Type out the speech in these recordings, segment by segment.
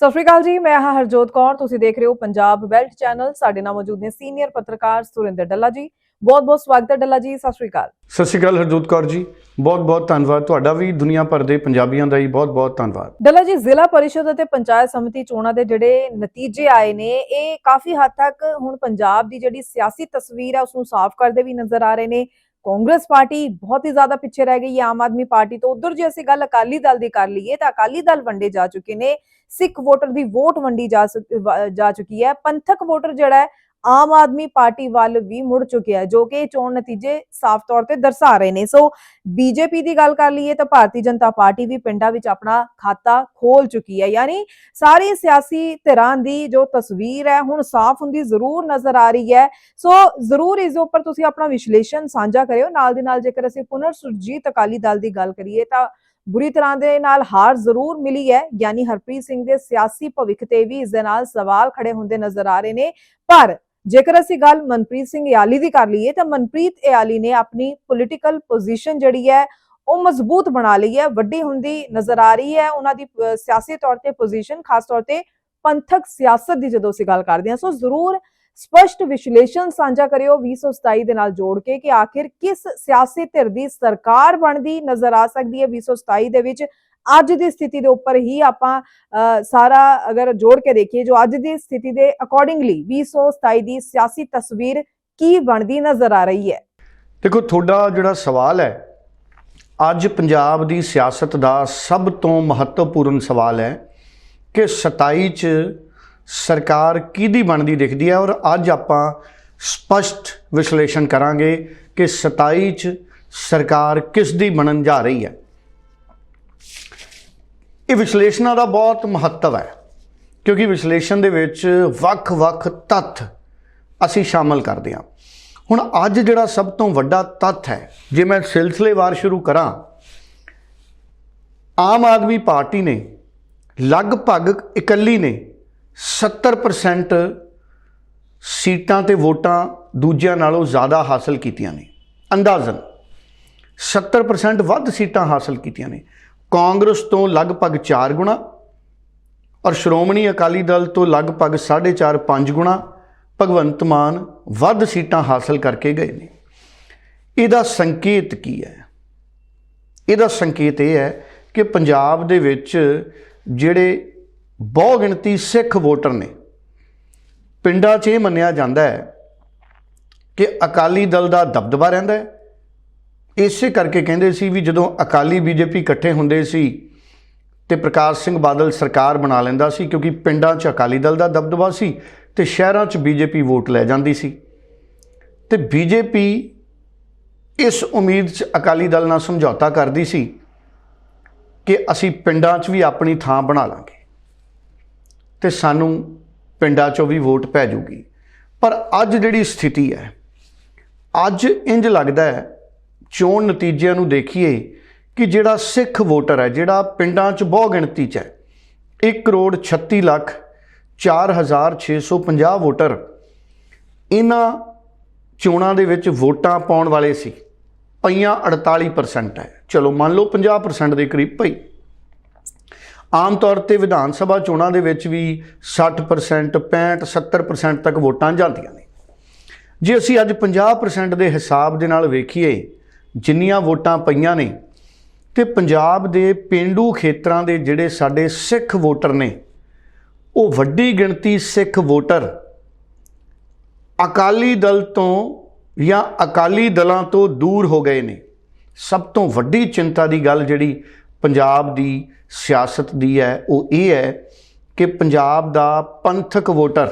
ਸਤਿ ਸ਼੍ਰੀ ਅਕਾਲ ਜੀ ਮੈਂ ਹਾਂ ਹਰਜੋਤ ਕੌਰ। ਤੁਸੀਂ ਦੇਖ ਰਹੇ ਹੋ ਪੰਜਾਬ ਵੈਲਟ ਚੈਨਲ। ਸਾਡੇ ਨਾਲ ਮੌਜੂਦ ਨੇ ਸੀਨੀਅਰ ਪੱਤਰਕਾਰ ਸੁਰਿੰਦਰ ਡੱਲਾ ਜੀ। ਬਹੁਤ ਬਹੁਤ ਸਵਾਗਤ ਹੈ ਡੱਲਾ ਜੀ। ਸਤਿ ਸ਼੍ਰੀ ਅਕਾਲ। ਸਤਿ ਸ਼੍ਰੀ ਅਕਾਲ ਹਰਜੋਤ ਕੌਰ ਜੀ। ਬਹੁਤ ਬਹੁਤ ਧੰਨਵਾਦ। ਤੁਹਾਡਾ ਵੀ ਦੁਨੀਆ ਭਰ ਦੇ ਪੰਜਾਬੀਆਂ ਦਾ ਹੀ ਬਹੁਤ ਬਹੁਤ ਧੰਨਵਾਦ। ਡੱਲਾ ਜੀ ਜ਼ਿਲ੍ਹਾ ਪਰਿਸ਼ਦ ਅਤੇ ਪੰਚਾਇਤ ਸਮਿਤੀ ਚੋਣਾਂ ਦੇ ਜਿਹੜੇ ਨਤੀਜੇ ਆਏ ਨੇ ਇਹ ਕਾਫੀ ਹੱਦ ਤੱਕ ਹੁਣ ਪੰਜਾਬ ਦੀ ਜਿਹੜੀ ਸਿਆਸੀ ਤਸਵੀਰ ਹੈ ਉਸ ਨੂੰ ਸਾਫ਼ ਕਰਦੇ ਵੀ ਨਜ਼ਰ ਆ ਰਹੇ ਨੇ। ਕਾਂਗਰਸ ਪਾਰਟੀ ਬਹੁਤ ਹੀ ਜ਼ਿਆਦਾ ਪਿੱਛੇ ਰਹਿ ਗਈ ਹੈ, ਆਮ ਆਦਮੀ ਪਾਰਟੀ ਤੋਂ। ਉਧਰ ਜੇ ਅਸੀਂ ਗੱਲ ਅਕਾਲੀ ਦਲ ਦੀ ਕਰ ਲਈਏ, ਤਾਂ ਅਕਾਲੀ ਦਲ ਵੰਡੇ ਜਾ ਚੁੱਕੇ ਨੇ। ਸਿੱਖ ਵੋਟਰ ਦੀ ਵੋਟ ਵੰਡੀ ਜਾ ਜਾ ਚੁੱਕੀ ਹੈ। ਪੰਥਕ ਵੋਟਰ ਜਿਹੜਾ ਹੈ ਆਮ ਆਦਮੀ ਪਾਰਟੀ ਵੱਲ ਵੀ ਮੁੜ ਚੁੱਕਿਆ ਹੈ, ਜੋ ਕਿ ਚੋਣ ਨਤੀਜੇ ਸਾਫ਼ ਤੌਰ ਤੇ ਦਰਸਾ ਰਹੇ ਨੇ। ਸੋ ਬੀਜੇਪੀ ਦੀ ਗੱਲ ਕਰ ਲਈਏ ਤਾਂ ਭਾਰਤੀ ਜਨਤਾ ਪਾਰਟੀ ਵੀ ਪਿੰਡਾਂ ਵਿੱਚ ਆਪਣਾ ਖਾਤਾ ਖੋਲ ਚੁੱਕੀ ਹੈ। ਯਾਨੀ ਸਾਰੀ ਸਿਆਸੀ ਧਿਰਾਂ ਦੀ ਜੋ ਤਸਵੀਰ ਹੈ, ਹੁਣ ਸਾਫ਼ ਹੁੰਦੀ ਜ਼ਰੂਰ ਨਜ਼ਰ ਆ ਰਹੀ ਹੈ। ਸੋ ਜ਼ਰੂਰ ਇਸ ਦੇ ਉੱਪਰ ਤੁਸੀਂ ਆਪਣਾ ਵਿਸ਼ਲੇਸ਼ਣ ਸਾਂਝਾ ਕਰਿਓ। ਨਾਲ ਦੀ ਨਾਲ ਜੇਕਰ ਅਸੀਂ ਪੁਨਰ ਸੁਰਜੀਤ ਅਕਾਲੀ ਦਲ ਦੀ ਗੱਲ ਕਰੀਏ ਤਾਂ ਬੁਰੀ ਤਰ੍ਹਾਂ ਦੇ ਨਾਲ ਹਾਰ ਜ਼ਰੂਰ ਮਿਲੀ ਹੈ। ਯਾਨੀ ਹਰਪ੍ਰੀਤ ਸਿੰਘ ਦੇ ਸਿਆਸੀ ਭਵਿੱਖ ਤੇ ਵੀ ਇਸ ਦੇ ਨਾਲ ਸਵਾਲ ਖੜੇ ਹੁੰਦੇ ਨਜ਼ਰ ਆ ਰਹੇ ਨੇ। ਪਰ ਜੇਕਰ ਅਸੀਂ ਗੱਲ ਮਨਪ੍ਰੀਤ ਸਿੰਘ ਇਆਲੀ ਦੀ ਕਰ ਲਈਏ, ਤਾਂ ਮਨਪ੍ਰੀਤ ਇਆਲੀ ਨੇ ਆਪਣੀ ਪੋਲੀਟੀਕਲ ਪੋਜੀਸ਼ਨ ਜਿਹੜੀ ਹੈ, ਉਹ ਮਜ਼ਬੂਤ ਬਣਾ ਲਈ ਹੈ। ਵੱਡੀ ਹੁੰਦੀ ਨਜ਼ਰ ਆ ਰਹੀ ਹੈ। ਉਹਨਾਂ ਦੀ ਸਿਆਸੀ ਤੌਰ ਤੇ ਪੋਜੀਸ਼ਨ ਖਾਸ ਤੌਰ ਤੇ ਪੰਥਕ ਸਿਆਸਤ ਦੀ ਜਦੋਂ ਅਸੀਂ ਗੱਲ ਕਰਦੇ ਹਾਂ, ਸੋ ਜ਼ਰੂਰ ਸਪਸ਼ਟ ਵਿਸ਼ਲੇਸ਼ਣ ਸਾਂਝਾ ਕਰਿਓ 2027 ਦੇ ਨਾਲ ਜੋੜ ਕੇ ਕਿ ਆਖਿਰ ਕਿਸ ਸਿਆਸੀ ਧਿਰ ਦੀ ਸਰਕਾਰ ਬਣਦੀ ਨਜ਼ਰ ਆ ਸਕਦੀ ਹੈ 2027 ਦੇ ਵਿੱਚ? ਅੱਜ ਦੀ ਸਥਿਤੀ ਦੇ ਉੱਪਰ ਹੀ ਆਪਾਂ ਸਾਰਾ ਅਗਰ ਜੋੜ ਕੇ ਦੇਖੀਏ, ਜੋ ਅੱਜ ਦੀ ਸਥਿਤੀ ਦੇ ਅਕੋਰਡਿੰਗਲੀ 2027 ਦੀ ਸਿਆਸੀ ਤਸਵੀਰ ਕੀ ਬਣਦੀ ਨਜ਼ਰ ਆ ਰਹੀ ਹੈ? ਦੇਖੋ, ਤੁਹਾਡਾ ਜਿਹੜਾ ਸਵਾਲ ਹੈ, ਅੱਜ ਪੰਜਾਬ ਦੀ ਸਿਆਸਤ ਦਾ ਸਭ ਤੋਂ ਮਹੱਤਵਪੂਰਨ ਸਵਾਲ ਹੈ ਕਿ 27 ਚ ਸਰਕਾਰ ਕਿਹਦੀ ਬਣਦੀ ਦਿਖਦੀ ਹੈ ਔਰ ਅੱਜ ਆਪਾਂ ਸਪਸ਼ਟ ਵਿਸ਼ਲੇਸ਼ਣ ਕਰਾਂਗੇ ਕਿ 27 ਚ ਸਰਕਾਰ ਕਿਸ ਦੀ ਬਣਨ ਜਾ ਰਹੀ ਹੈ। ਇਹ ਵਿਸ਼ਲੇਸ਼ਣਾਂ ਦਾ ਬਹੁਤ ਮਹੱਤਵ ਹੈ, ਕਿਉਂਕਿ ਵਿਸ਼ਲੇਸ਼ਣ ਦੇ ਵਿੱਚ ਵੱਖ-ਵੱਖ ਤੱਥ ਅਸੀਂ ਸ਼ਾਮਲ ਕਰਦੇ ਹਾਂ। ਹੁਣ ਅੱਜ ਜਿਹੜਾ ਸਭ ਤੋਂ ਵੱਡਾ ਤੱਥ ਹੈ, ਜੇ ਮੈਂ ਸਿਲਸਿਲੇਵਾਰ ਸ਼ੁਰੂ ਕਰਾਂ, ਆਮ ਆਦਮੀ ਪਾਰਟੀ ਨੇ ਲਗਭਗ ਇਕੱਲੀ ਨੇ 70% ਸੀਟਾਂ ਤੇ ਵੋਟਾਂ ਦੂਜਿਆਂ ਨਾਲੋਂ ਜ਼ਿਆਦਾ ਹਾਸਲ ਕੀਤੀਆਂ ਨੇ। ਅੰਦਾਜ਼ਨ 70% ਵੱਧ ਸੀਟਾਂ ਹਾਸਲ ਕੀਤੀਆਂ ਨੇ। ਕਾਂਗਰਸ ਤੋਂ ਲਗਭਗ 4 ਗੁਣਾ ਔਰ ਸ਼੍ਰੋਮਣੀ ਅਕਾਲੀ ਦਲ ਤੋਂ ਲਗਭਗ 4.5 5 ਗੁਣਾ ਭਗਵੰਤ ਮਾਨ ਵੱਧ ਸੀਟਾਂ ਹਾਸਲ ਕਰਕੇ ਗਏ ਨੇ। ਇਹਦਾ ਸੰਕੇਤ ਕੀ ਹੈ? ਇਹਦਾ ਸੰਕੇਤ ਇਹ ਹੈ ਕਿ ਪੰਜਾਬ ਦੇ ਵਿੱਚ ਜਿਹੜੇ ਬਹੁ ਗਿਣਤੀ ਸਿੱਖ ਵੋਟਰ ਨੇ, ਪਿੰਡਾਂ 'ਚ ਇਹ ਮੰਨਿਆ ਜਾਂਦਾ ਹੈ ਕਿ ਅਕਾਲੀ ਦਲ ਦਾ ਦਬਦਬਾ ਰਹਿੰਦਾ ਹੈ ਇਸੇ ਕਰਕੇ ਕਹਿੰਦੇ ਸੀ ਵੀ ਜਦੋਂ ਅਕਾਲੀ ਬੀਜੇਪੀ ਇਕੱਠੇ ਹੁੰਦੇ ਸੀ ਤੇ ਪ੍ਰਕਾਸ਼ ਸਿੰਘ ਬਾਦਲ ਸਰਕਾਰ ਬਣਾ ਲੈਂਦਾ ਸੀ, ਕਿਉਂਕਿ ਪਿੰਡਾਂ 'ਚ ਅਕਾਲੀ ਦਲ ਦਾ ਦਬਦਬਾ ਸੀ ਤੇ ਸ਼ਹਿਰਾਂ 'ਚ ਬੀਜੇਪੀ ਵੋਟ ਲੈ ਜਾਂਦੀ ਸੀ। ਤੇ ਬੀਜੇਪੀ ਇਸ ਉਮੀਦ 'ਚ ਅਕਾਲੀ ਦਲ ਨਾਲ ਸਮਝੌਤਾ ਕਰਦੀ ਸੀ ਕਿ ਅਸੀਂ ਪਿੰਡਾਂ 'ਚ ਵੀ ਆਪਣੀ ਥਾਂ ਬਣਾ ਲਾਂਗੇ ਤੇ ਸਾਨੂੰ ਪਿੰਡਾਂ 'ਚੋਂ ਵੀ ਵੋਟ ਪੈ ਜੂਗੀ। ਪਰ ਅੱਜ ਜਿਹੜੀ ਸਥਿਤੀ ਹੈ, ਅੱਜ ਇੰਜ ਲੱਗਦਾ ਹੈ ਚੋਣ ਨਤੀਜਿਆਂ ਨੂੰ ਦੇਖੀਏ ਕਿ ਜਿਹੜਾ ਸਿੱਖ ਵੋਟਰ ਹੈ, ਜਿਹੜਾ ਪਿੰਡਾਂ 'ਚ ਬਹੁ ਗਿਣਤੀ 'ਚ ਹੈ 1 ਕਰੋੜ 36 ਲੱਖ 4650 ਵੋਟਰ ਇਹਨਾਂ ਚੋਣਾਂ ਦੇ ਵਿੱਚ ਵੋਟਾਂ ਪਾਉਣ ਵਾਲੇ ਸੀ। ਪਈਆਂ 48% ਹੈ। ਚਲੋ ਮੰਨ ਲਓ 50% ਦੇ ਕਰੀਬ ਪਈ। ਆਮ ਤੌਰ ਤੇ ਵਿਧਾਨ ਸਭਾ ਚੋਣਾਂ ਦੇ ਵਿੱਚ ਵੀ 60% 65 70% ਤੱਕ ਵੋਟਾਂ ਜਾਂਦੀਆਂ ਨੇ। ਜੇ ਅਸੀਂ ਅੱਜ 50% ਦੇ ਹਿਸਾਬ ਦੇ ਨਾਲ ਵੇਖੀਏ ਜਿੰਨੀਆਂ ਵੋਟਾਂ ਪਈਆਂ ਨੇ ਤੇ ਪੰਜਾਬ ਦੇ ਪਿੰਡੂ ਖੇਤਰਾਂ ਦੇ ਜਿਹੜੇ ਸਾਡੇ ਸਿੱਖ ਵੋਟਰ ਨੇ, ਉਹ ਵੱਡੀ ਗਿਣਤੀ ਸਿੱਖ ਵੋਟਰ ਅਕਾਲੀ ਦਲ ਤੋਂ ਜਾਂ ਅਕਾਲੀ ਦਲਾਂ ਤੋਂ ਦੂਰ ਹੋ ਗਏ ਨੇ। ਸਭ ਤੋਂ ਵੱਡੀ ਚਿੰਤਾ ਦੀ ਗੱਲ ਜਿਹੜੀ ਪੰਜਾਬ ਦੀ ਸਿਆਸਤ ਦੀ ਹੈ, ਉਹ ਇਹ ਹੈ ਕਿ ਪੰਜਾਬ ਦਾ ਪੰਥਕ ਵੋਟਰ,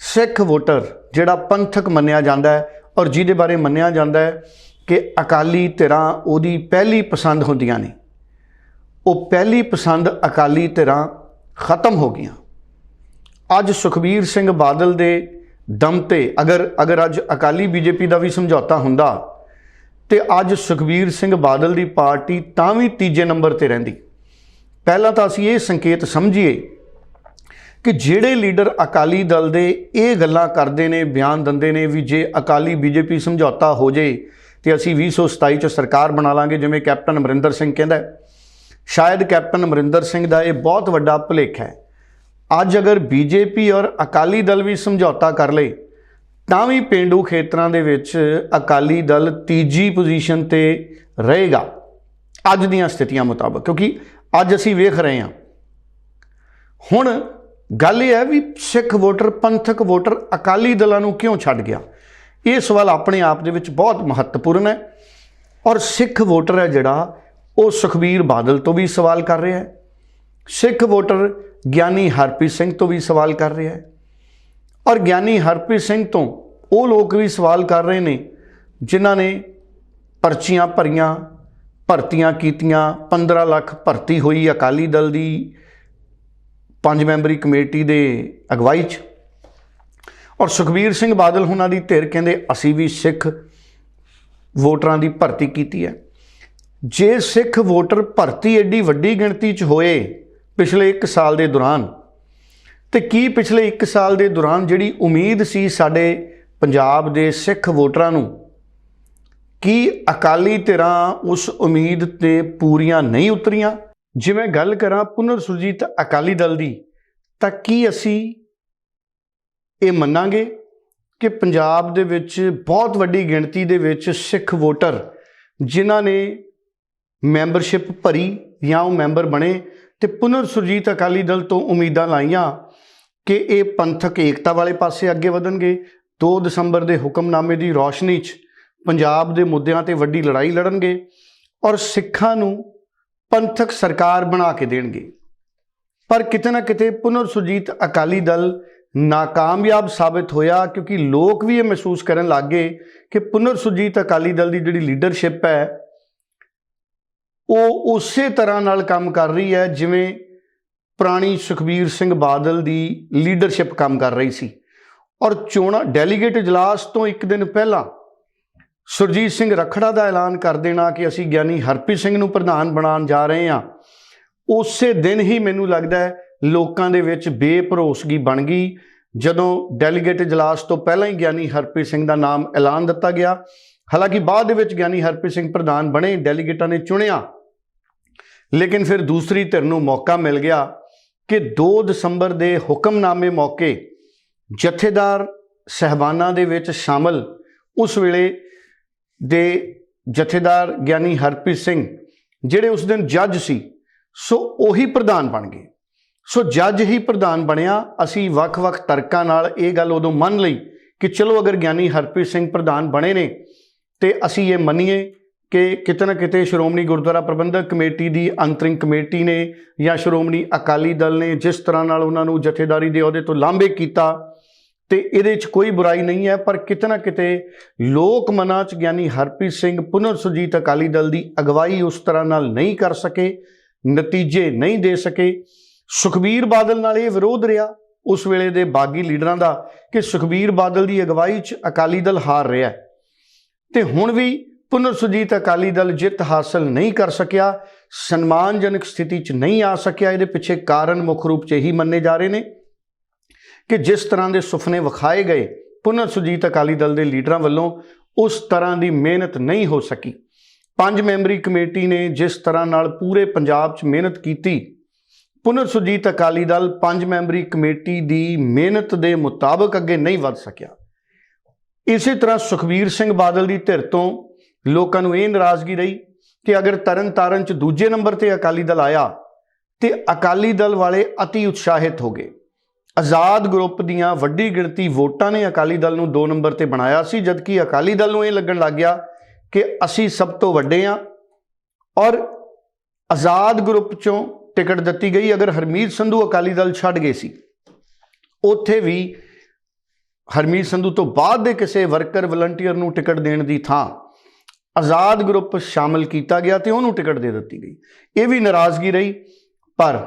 ਸਿੱਖ ਵੋਟਰ ਜਿਹੜਾ ਪੰਥਕ ਮੰਨਿਆ ਜਾਂਦਾ ਹੈ ਔਰ ਜਿਹਦੇ ਬਾਰੇ ਮੰਨਿਆ ਜਾਂਦਾ ਹੈ ਕਿ ਅਕਾਲੀ ਧਿਰਾਂ ਉਹਦੀ ਪਹਿਲੀ ਪਸੰਦ ਹੁੰਦੀਆਂ ਨੇ। ਉਹ ਪਹਿਲੀ ਪਸੰਦ ਅਕਾਲੀ ਧਿਰਾਂ ਖਤਮ ਹੋ ਗਈਆਂ। ਅੱਜ ਸੁਖਬੀਰ ਸਿੰਘ ਬਾਦਲ ਦੇ ਦਮ ਤੇ ਅਗਰ ਅਗਰ ਅੱਜ ਅਕਾਲੀ ਬੀਜੇਪੀ ਦਾ ਵੀ ਸਮਝੌਤਾ ਹੁੰਦਾ ਤੇ ਅੱਜ ਸੁਖਬੀਰ ਸਿੰਘ ਬਾਦਲ ਦੀ ਪਾਰਟੀ ਤਾਂ ਵੀ ਤੀਜੇ ਨੰਬਰ ਤੇ ਰਹਿੰਦੀ। ਪਹਿਲਾਂ ਤਾਂ ਅਸੀਂ ਇਹ ਸੰਕੇਤ ਸਮਝੀਏ ਕਿ ਜਿਹੜੇ ਲੀਡਰ ਅਕਾਲੀ ਦਲ ਦੇ ਇਹ ਗੱਲਾਂ ਕਰਦੇ ਨੇ, ਬਿਆਨ ਦਿੰਦੇ ਨੇ ਵੀ ਜੇ ਅਕਾਲੀ ਬੀਜੇਪੀ ਸਮਝੌਤਾ ਹੋ ਜੇ ਤੇ ਅਸੀਂ 2027 ਚ ਸਰਕਾਰ ਬਣਾ ਲਾਂਗੇ, ਜਿਵੇਂ ਕੈਪਟਨ ਅਮਰਿੰਦਰ ਸਿੰਘ ਕਹਿੰਦਾ ਸ਼ਾਇਦ ਕੈਪਟਨ ਅਮਰਿੰਦਰ ਸਿੰਘ ਦਾ ਇਹ ਬਹੁਤ ਵੱਡਾ ਭੁਲੇਖਾ ਹੈ। ਅੱਜ ਅਗਰ ਬੀਜੇਪੀ ਔਰ ਅਕਾਲੀ ਦਲ ਵੀ ਸਮਝੌਤਾ ਕਰ ਲਏ, ਤਾਂ ਵੀ ਪਿੰਡੂ ਖੇਤਰਾਂ ਦੇ ਵਿੱਚ ਅਕਾਲੀ ਦਲ ਤੀਜੀ ਪੋਜੀਸ਼ਨ ਤੇ ਰਹੇਗਾ। ਅੱਜ ਦੀਆਂ ਸਥਿਤੀਆਂ ਮੁਤਾਬਕ, ਕਿਉਂਕਿ ਅੱਜ ਅਸੀਂ ਵੇਖ ਰਹੇ ਹਾਂ। ਹੁਣ ਗੱਲ ਇਹ ਹੈ ਵੀ ਸਿੱਖ ਵੋਟਰ, ਪੰਥਕ ਵੋਟਰ ਅਕਾਲੀ ਦਲਾਂ ਨੂੰ ਕਿਉਂ ਛੱਡ ਗਿਆ? ਇਹ ਸਵਾਲ ਆਪਣੇ ਆਪ ਦੇ ਵਿੱਚ ਬਹੁਤ ਮਹੱਤਵਪੂਰਨ ਹੈ ਔਰ ਸਿੱਖ ਵੋਟਰ ਹੈ ਜਿਹੜਾ, ਉਹ ਸੁਖਬੀਰ ਬਾਦਲ ਤੋਂ ਵੀ ਸਵਾਲ ਕਰ ਰਿਹਾ ਹੈ। ਸਿੱਖ ਵੋਟਰ ਗਿਆਨੀ ਹਰਪ੍ਰੀਤ ਸਿੰਘ ਤੋਂ ਵੀ ਸਵਾਲ ਕਰ ਰਿਹਾ ਹੈ। ਔਰ ਗਿਆਨੀ ਹਰਪ੍ਰੀਤ ਸਿੰਘ ਤੋਂ ਉਹ ਲੋਕ ਵੀ ਸਵਾਲ ਕਰ ਰਹੇ ਨੇ, ਜਿਨ੍ਹਾਂ ਨੇ ਪਰਚੀਆਂ ਭਰੀਆਂ, ਭਰਤੀਆਂ ਕੀਤੀਆਂ 15 ਲੱਖ ਭਰਤੀ ਹੋਈ ਅਕਾਲੀ ਦਲ ਦੀ ਪੰਜ ਮੈਂਬਰੀ ਕਮੇਟੀ ਦੇ ਅਗਵਾਈ 'ਚ। ਔਰ ਸੁਖਬੀਰ ਸਿੰਘ ਬਾਦਲ ਹੁਣਾਂ ਦੀ ਧਿਰ ਕਹਿੰਦੇ ਅਸੀਂ ਵੀ ਸਿੱਖ ਵੋਟਰਾਂ ਦੀ ਭਰਤੀ ਕੀਤੀ ਹੈ। ਜੇ ਸਿੱਖ ਵੋਟਰ ਭਰਤੀ ਐਡੀ ਵੱਡੀ ਗਿਣਤੀ 'ਚ ਹੋਏ ਪਿਛਲੇ 1 ਸਾਲ ਦੇ ਦੌਰਾਨ, ਤੇ ਕੀ ਪਿਛਲੇ 1 ਸਾਲ ਦੇ ਦੌਰਾਨ ਜਿਹੜੀ ਉਮੀਦ ਸੀ ਸਾਡੇ ਪੰਜਾਬ ਦੇ ਸਿੱਖ ਵੋਟਰਾਂ ਨੂੰ, ਕੀ ਅਕਾਲੀ ਧਿਰਾਂ ਉਸ ਉਮੀਦ ਤੇ ਪੂਰੀਆਂ ਨਹੀਂ ਉਤਰੀਆਂ? ਜਿਵੇਂ ਗੱਲ ਕਰਾਂ ਪੁਨਰ ਸੁਰਜੀਤ ਅਕਾਲੀ ਦਲ ਦੀ, ਤਾਂ ਕੀ ਅਸੀਂ ਇਹ ਮੰਨਾਂਗੇ ਕਿ ਪੰਜਾਬ ਦੇ ਵਿੱਚ ਬਹੁਤ ਵੱਡੀ ਗਿਣਤੀ ਦੇ ਵਿੱਚ ਸਿੱਖ ਵੋਟਰ ਜਿਨ੍ਹਾਂ ਨੇ ਮੈਂਬਰਸ਼ਿਪ ਭਰੀ ਜਾਂ ਉਹ ਮੈਂਬਰ ਬਣੇ ਤੇ ਪੁਨਰ ਸੁਰਜੀਤ ਅਕਾਲੀ ਦਲ ਤੋਂ ਉਮੀਦਾਂ ਲਾਈਆਂ ਕਿ ਇਹ ਪੰਥਕ ਏਕਤਾ ਵਾਲੇ ਪਾਸੇ ਅੱਗੇ ਵਧਣਗੇ। 2 ਦਸੰਬਰ ਦੇ ਹੁਕਮਨਾਮੇ ਦੀ ਰੌਸ਼ਨੀ 'ਚ ਪੰਜਾਬ ਦੇ ਮੁੱਦਿਆਂ ਤੇ ਵੱਡੀ ਲੜਾਈ ਲੜਨਗੇ ਔਰ ਸਿੱਖਾਂ ਨੂੰ ਪੰਥਕ ਸਰਕਾਰ ਬਣਾ ਕੇ ਦੇਣਗੇ। ਪਰ ਕਿਤੇ ਨਾ ਕਿਤੇ ਪੁਨਰ ਸੁਰਜੀਤ ਅਕਾਲੀ ਦਲ ਨਾਕਾਮਯਾਬ ਸਾਬਿਤ ਹੋਇਆ ਕਿਉਂਕਿ ਲੋਕ ਵੀ ਇਹ ਮਹਿਸੂਸ ਕਰਨ ਲੱਗੇ ਕਿ ਪੁਨਰ ਸੁਰਜੀਤ ਅਕਾਲੀ ਦਲ ਦੀ ਜਿਹੜੀ ਲੀਡਰਸ਼ਿਪ ਹੈ, ਉਹ ਉਸੇ ਤਰ੍ਹਾਂ ਨਾਲ ਕੰਮ ਕਰ ਰਹੀ ਹੈ ਜਿਵੇਂ ਪੁਰਾਣੀ ਸੁਖਬੀਰ ਸਿੰਘ ਬਾਦਲ ਦੀ ਲੀਡਰਸ਼ਿਪ ਕੰਮ ਕਰ ਰਹੀ ਸੀ। ਔਰ ਚੋਣਾਂ ਡੈਲੀਗੇਟ ਇਜਲਾਸ ਤੋਂ ਇੱਕ ਦਿਨ ਪਹਿਲਾਂ ਸੁਰਜੀਤ ਸਿੰਘ ਰਖੜਾ ਦਾ ਐਲਾਨ ਕਰ ਦੇਣਾ ਕਿ ਅਸੀਂ ਗਿਆਨੀ ਹਰਪ੍ਰੀਤ ਸਿੰਘ ਨੂੰ ਪ੍ਰਧਾਨ ਬਣਾਉਣ ਜਾ ਰਹੇ ਹਾਂ, ਉਸੇ ਦਿਨ ਹੀ ਮੈਨੂੰ ਲੱਗਦਾ ਹੈ ਲੋਕਾਂ ਦੇ ਵਿੱਚ ਬੇਭਰੋਸਗੀ ਬਣ ਗਈ। ਜਦੋਂ ਡੈਲੀਗੇਟ ਇਜਲਾਸ ਤੋਂ ਪਹਿਲਾਂ ਹੀ ਗਿਆਨੀ ਹਰਪ੍ਰੀਤ ਸਿੰਘ ਦਾ ਨਾਮ ਐਲਾਨ ਦਿੱਤਾ ਗਿਆ, ਹਾਲਾਂਕਿ ਬਾਅਦ ਦੇ ਵਿੱਚ ਗਿਆਨੀ ਹਰਪ੍ਰੀਤ ਸਿੰਘ ਪ੍ਰਧਾਨ ਬਣੇ, ਡੈਲੀਗੇਟਾਂ ਨੇ ਚੁਣਿਆ। ਲੇਕਿਨ ਫਿਰ ਦੂਸਰੀ ਧਿਰ ਨੂੰ ਮੌਕਾ ਮਿਲ ਗਿਆ ਕਿ 2 ਦਸੰਬਰ ਦੇ ਹੁਕਮਨਾਮੇ ਮੌਕੇ ਜਥੇਦਾਰ ਸਹਿਬਾਨਾਂ ਦੇ ਵਿੱਚ ਸ਼ਾਮਲ। ਉਸ ਵੇਲੇ ਦੇ ਜਥੇਦਾਰ ਗਿਆਨੀ ਹਰਪ੍ਰੀਤ ਸਿੰਘ, ਜਿਹੜੇ ਉਸ ਦਿਨ ਜੱਜ ਸੀ, ਸੋ ਉਹੀ ਪ੍ਰਧਾਨ ਬਣ ਗਏ। ਸੋ ਜੱਜ ਹੀ ਪ੍ਰਧਾਨ ਬਣਿਆ। ਅਸੀਂ ਵੱਖ-ਵੱਖ ਤਰਕਾਂ ਨਾਲ ਇਹ ਗੱਲ ਉਦੋਂ ਮੰਨ ਲਈ ਕਿ ਚਲੋ ਅਗਰ ਗਿਆਨੀ ਹਰਪ੍ਰੀਤ ਸਿੰਘ ਪ੍ਰਧਾਨ ਬਣੇ ਨੇ, ਤੇ ਅਸੀਂ ਇਹ ਮੰਨੀਏ ਕਿ ਕਿਤੇ ਨਾ ਕਿਤੇ ਸ਼੍ਰੋਮਣੀ ਗੁਰਦੁਆਰਾ ਪ੍ਰਬੰਧਕ ਕਮੇਟੀ ਦੀ ਅੰਤਰਿੰਗ ਕਮੇਟੀ ਨੇ ਜਾਂ ਸ਼੍ਰੋਮਣੀ ਅਕਾਲੀ ਦਲ ਨੇ ਜਿਸ ਤਰ੍ਹਾਂ ਨਾਲ ਉਹਨਾਂ ਨੂੰ ਜਥੇਦਾਰੀ ਦੇ ਅਹੁਦੇ ਤੋਂ ਲਾਂਭੇ ਕੀਤਾ, ਤੇ ਇਹਦੇ 'ਚ ਕੋਈ ਬੁਰਾਈ ਨਹੀਂ ਹੈ, ਪਰ ਕਿਤੇ ਨਾ ਕਿਤੇ ਲੋਕ ਮਨਾਂ 'ਚ ਗਿਆਨੀ ਹਰਪ੍ਰੀਤ ਸਿੰਘ ਪੁਨਰ ਸੁਰਜੀਤ ਅਕਾਲੀ ਦਲ ਦੀ ਅਗਵਾਈ ਉਸ ਤਰ੍ਹਾਂ ਨਾਲ ਨਹੀਂ ਕਰ ਸਕੇ, ਨਤੀਜੇ ਨਹੀਂ ਦੇ ਸਕੇ। ਸੁਖਬੀਰ ਬਾਦਲ ਨਾਲ ਇਹ ਵਿਰੋਧ ਰਿਹਾ। ਉਸ ਵੇਲੇ ਦੇ ਬਾਗੀ ਲੀਡਰਾਂ ਦਾ ਕਿ ਸੁਖਬੀਰ ਬਾਦਲ ਦੀ ਅਗਵਾਈ 'ਚ ਅਕਾਲੀ ਦਲ ਹਾਰ ਰਿਹਾ ਹੈ। ਤੇ ਹੁਣ ਵੀ ਪੁਨਰ ਸੁਰਜੀਤ ਅਕਾਲੀ ਦਲ ਜਿੱਤ ਹਾਸਲ ਨਹੀਂ ਕਰ ਸਕਿਆ, ਸਨਮਾਨਜਨਕ ਸਥਿਤੀ 'ਚ ਨਹੀਂ ਆ ਸਕਿਆ, ਇਹਦੇ ਪਿੱਛੇ ਕਾਰਨ ਮੁੱਖ ਰੂਪ 'ਚ ਇਹੀ ਮੰਨੇ ਜਾ ਰਹੇ ਨੇ ਕਿ ਜਿਸ ਤਰ੍ਹਾਂ ਦੇ ਸੁਪਨੇ ਵਿਖਾਏ ਗਏ ਪੁਨਰ ਸੁਰਜੀਤ ਅਕਾਲੀ ਦਲ ਦੇ ਲੀਡਰਾਂ ਵੱਲੋਂ, ਉਸ ਤਰ੍ਹਾਂ ਦੀ ਮਿਹਨਤ ਨਹੀਂ ਹੋ ਸਕੀ। ਪੰਜ ਮੈਂਬਰੀ ਕਮੇਟੀ ਨੇ ਜਿਸ ਤਰ੍ਹਾਂ ਨਾਲ ਪੂਰੇ ਪੰਜਾਬ 'ਚ ਮਿਹਨਤ ਕੀਤੀ ਪੁਨਰ ਸੁਰਜੀਤ ਅਕਾਲੀ ਦਲ ਪੰਜ ਮੈਂਬਰੀ ਕਮੇਟੀ ਦੀ ਮਿਹਨਤ ਦੇ ਮੁਤਾਬਕ ਅੱਗੇ ਨਹੀਂ ਵੱਧ ਸਕਿਆ। ਇਸੇ ਤਰ੍ਹਾਂ ਸੁਖਬੀਰ ਸਿੰਘ ਬਾਦਲ ਦੀ ਧਿਰ ਤੋਂ ਲੋਕਾਂ ਨੂੰ ਇਹ ਨਾਰਾਜ਼ਗੀ ਰਹੀ ਕਿ ਅਗਰ ਤਰਨ ਤਾਰਨ 'ਚ ਦੂਜੇ ਨੰਬਰ ਤੇ ਅਕਾਲੀ ਦਲ ਆਇਆ, ਤੇ ਅਕਾਲੀ ਦਲ ਵਾਲੇ ਅਤੀ ਉਤਸ਼ਾਹਿਤ ਹੋ ਗਏ। ਆਜ਼ਾਦ ਗਰੁੱਪ ਦੀਆਂ ਵੱਡੀ ਗਿਣਤੀ ਵੋਟਾਂ ਨੇ ਅਕਾਲੀ ਦਲ ਨੂੰ 2 ਨੰਬਰ ਤੇ ਬਣਾਇਆ ਸੀ, ਜਦਕਿ ਅਕਾਲੀ ਦਲ ਨੂੰ ਇਹ ਲੱਗਣ ਲੱਗ ਗਿਆ ਕਿ ਅਸੀਂ ਸਭ ਤੋਂ ਵੱਡੇ ਆ ਔਰ ਆਜ਼ਾਦ ਗਰੁੱਪ ਚੋਂ ਟਿਕਟ ਦਿੱਤੀ ਗਈ ਅਗਰ ਹਰਮੀਤ ਸੰਧੂ ਅਕਾਲੀ ਦਲ ਛੱਡ ਗਏ ਸੀ। ਉੱਥੇ ਵੀ ਹਰਮੀਤ ਸੰਧੂ ਤੋਂ ਬਾਅਦ ਦੇ ਕਿਸੇ ਵਰਕਰ ਵਲੰਟੀਅਰ ਨੂੰ ਟਿਕਟ ਦੇਣ ਦੀ ਥਾਂ ਆਜ਼ਾਦ ਗਰੁੱਪ ਸ਼ਾਮਲ ਕੀਤਾ ਗਿਆ ਤੇ ਉਹਨੂੰ ਟਿਕਟ ਦੇ ਦਿੱਤੀ ਗਈ। ਇਹ ਵੀ ਨਾਰਾਜ਼ਗੀ ਰਹੀ, ਪਰ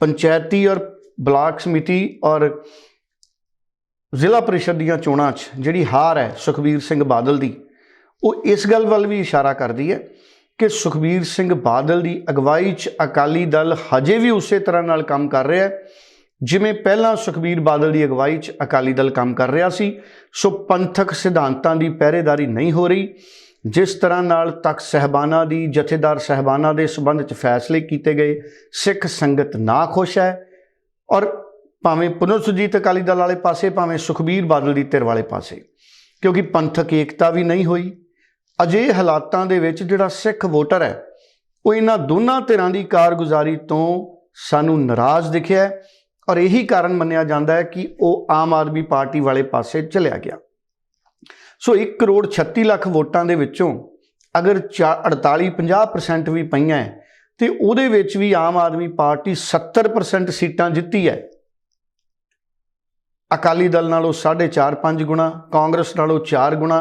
ਪੰਚਾਇਤੀ ਔਰ ਬਲਾਕ ਸਮਿਤੀ ਔਰ ਜ਼ਿਲ੍ਹਾ ਪਰਿਸ਼ਦ ਦੀਆਂ ਚੋਣਾਂ 'ਚ ਜਿਹੜੀ ਹਾਰ ਹੈ ਸੁਖਬੀਰ ਸਿੰਘ ਬਾਦਲ ਦੀ, ਉਹ ਇਸ ਗੱਲ ਵੱਲ ਵੀ ਇਸ਼ਾਰਾ ਕਰਦੀ ਹੈ ਕਿ ਸੁਖਬੀਰ ਸਿੰਘ ਬਾਦਲ ਦੀ ਅਗਵਾਈ 'ਚ ਅਕਾਲੀ ਦਲ ਹਜੇ ਵੀ ਉਸੇ ਤਰ੍ਹਾਂ ਨਾਲ ਕੰਮ ਕਰ ਰਿਹਾ ਹੈ ਜਿਵੇਂ ਪਹਿਲਾਂ ਸੁਖਬੀਰ ਬਾਦਲ ਦੀ ਅਗਵਾਈ 'ਚ ਅਕਾਲੀ ਦਲ ਕੰਮ ਕਰ ਰਿਹਾ ਸੀ, ਸੋ ਪੰਥਕ ਸਿਧਾਂਤਾਂ ਦੀ ਪਹਿਰੇਦਾਰੀ ਨਹੀਂ ਹੋ ਰਹੀ। ਜਿਸ ਤਰ੍ਹਾਂ ਨਾਲ ਤਖਤ ਸਹਿਬਾਨਾਂ ਦੀ, ਜਥੇਦਾਰ ਸਹਿਬਾਨਾਂ ਦੇ ਸਬੰਧ 'ਚ ਫੈਸਲੇ ਕੀਤੇ ਗਏ, ਸਿੱਖ ਸੰਗਤ ਨਾ ਖੁਸ਼ ਹੈ ਔਰ ਭਾਵੇਂ ਪੁਨਰ ਸੁਰਜੀਤ ਅਕਾਲੀ ਦਲ ਵਾਲੇ ਪਾਸੇ, ਭਾਵੇਂ ਸੁਖਬੀਰ ਬਾਦਲ ਦੀ ਧਿਰ ਵਾਲੇ ਪਾਸੇ, ਕਿਉਂਕਿ ਪੰਥਕ ਏਕਤਾ ਵੀ ਨਹੀਂ ਹੋਈ। ਅਜੇ ਹਾਲਾਤਾਂ ਦੇ ਵਿੱਚ ਜਿਹੜਾ ਸਿੱਖ ਵੋਟਰ ਹੈ, ਉਹ ਇਹਨਾਂ ਦੋਨਾਂ ਧਿਰਾਂ ਦੀ ਕਾਰਗੁਜ਼ਾਰੀ ਤੋਂ ਸਾਨੂੰ ਨਾਰਾਜ਼ ਦਿਖਿਆ ਔਰ ਇਹੀ ਕਾਰਨ ਮੰਨਿਆ ਜਾਂਦਾ ਹੈ ਕਿ ਉਹ ਆਮ ਆਦਮੀ ਪਾਰਟੀ ਵਾਲੇ ਪਾਸੇ ਚਲਿਆ ਗਿਆ। ਸੋ 1 ਕਰੋੜ 36 ਲੱਖ ਵੋਟਾਂ ਦੇ ਵਿੱਚੋਂ ਅਗਰ 48 50% ਵੀ ਪਈਆਂ ਹੈ, ਤੇ ਉਹਦੇ ਵਿੱਚ ਵੀ ਆਮ ਆਦਮੀ ਪਾਰਟੀ 70% ਸੀਟਾਂ ਜਿੱਤੀ ਹੈ। ਅਕਾਲੀ ਦਲ ਨਾਲੋਂ 4.5 5 ਗੁਣਾ, ਕਾਂਗਰਸ ਨਾਲੋਂ 4 ਗੁਣਾ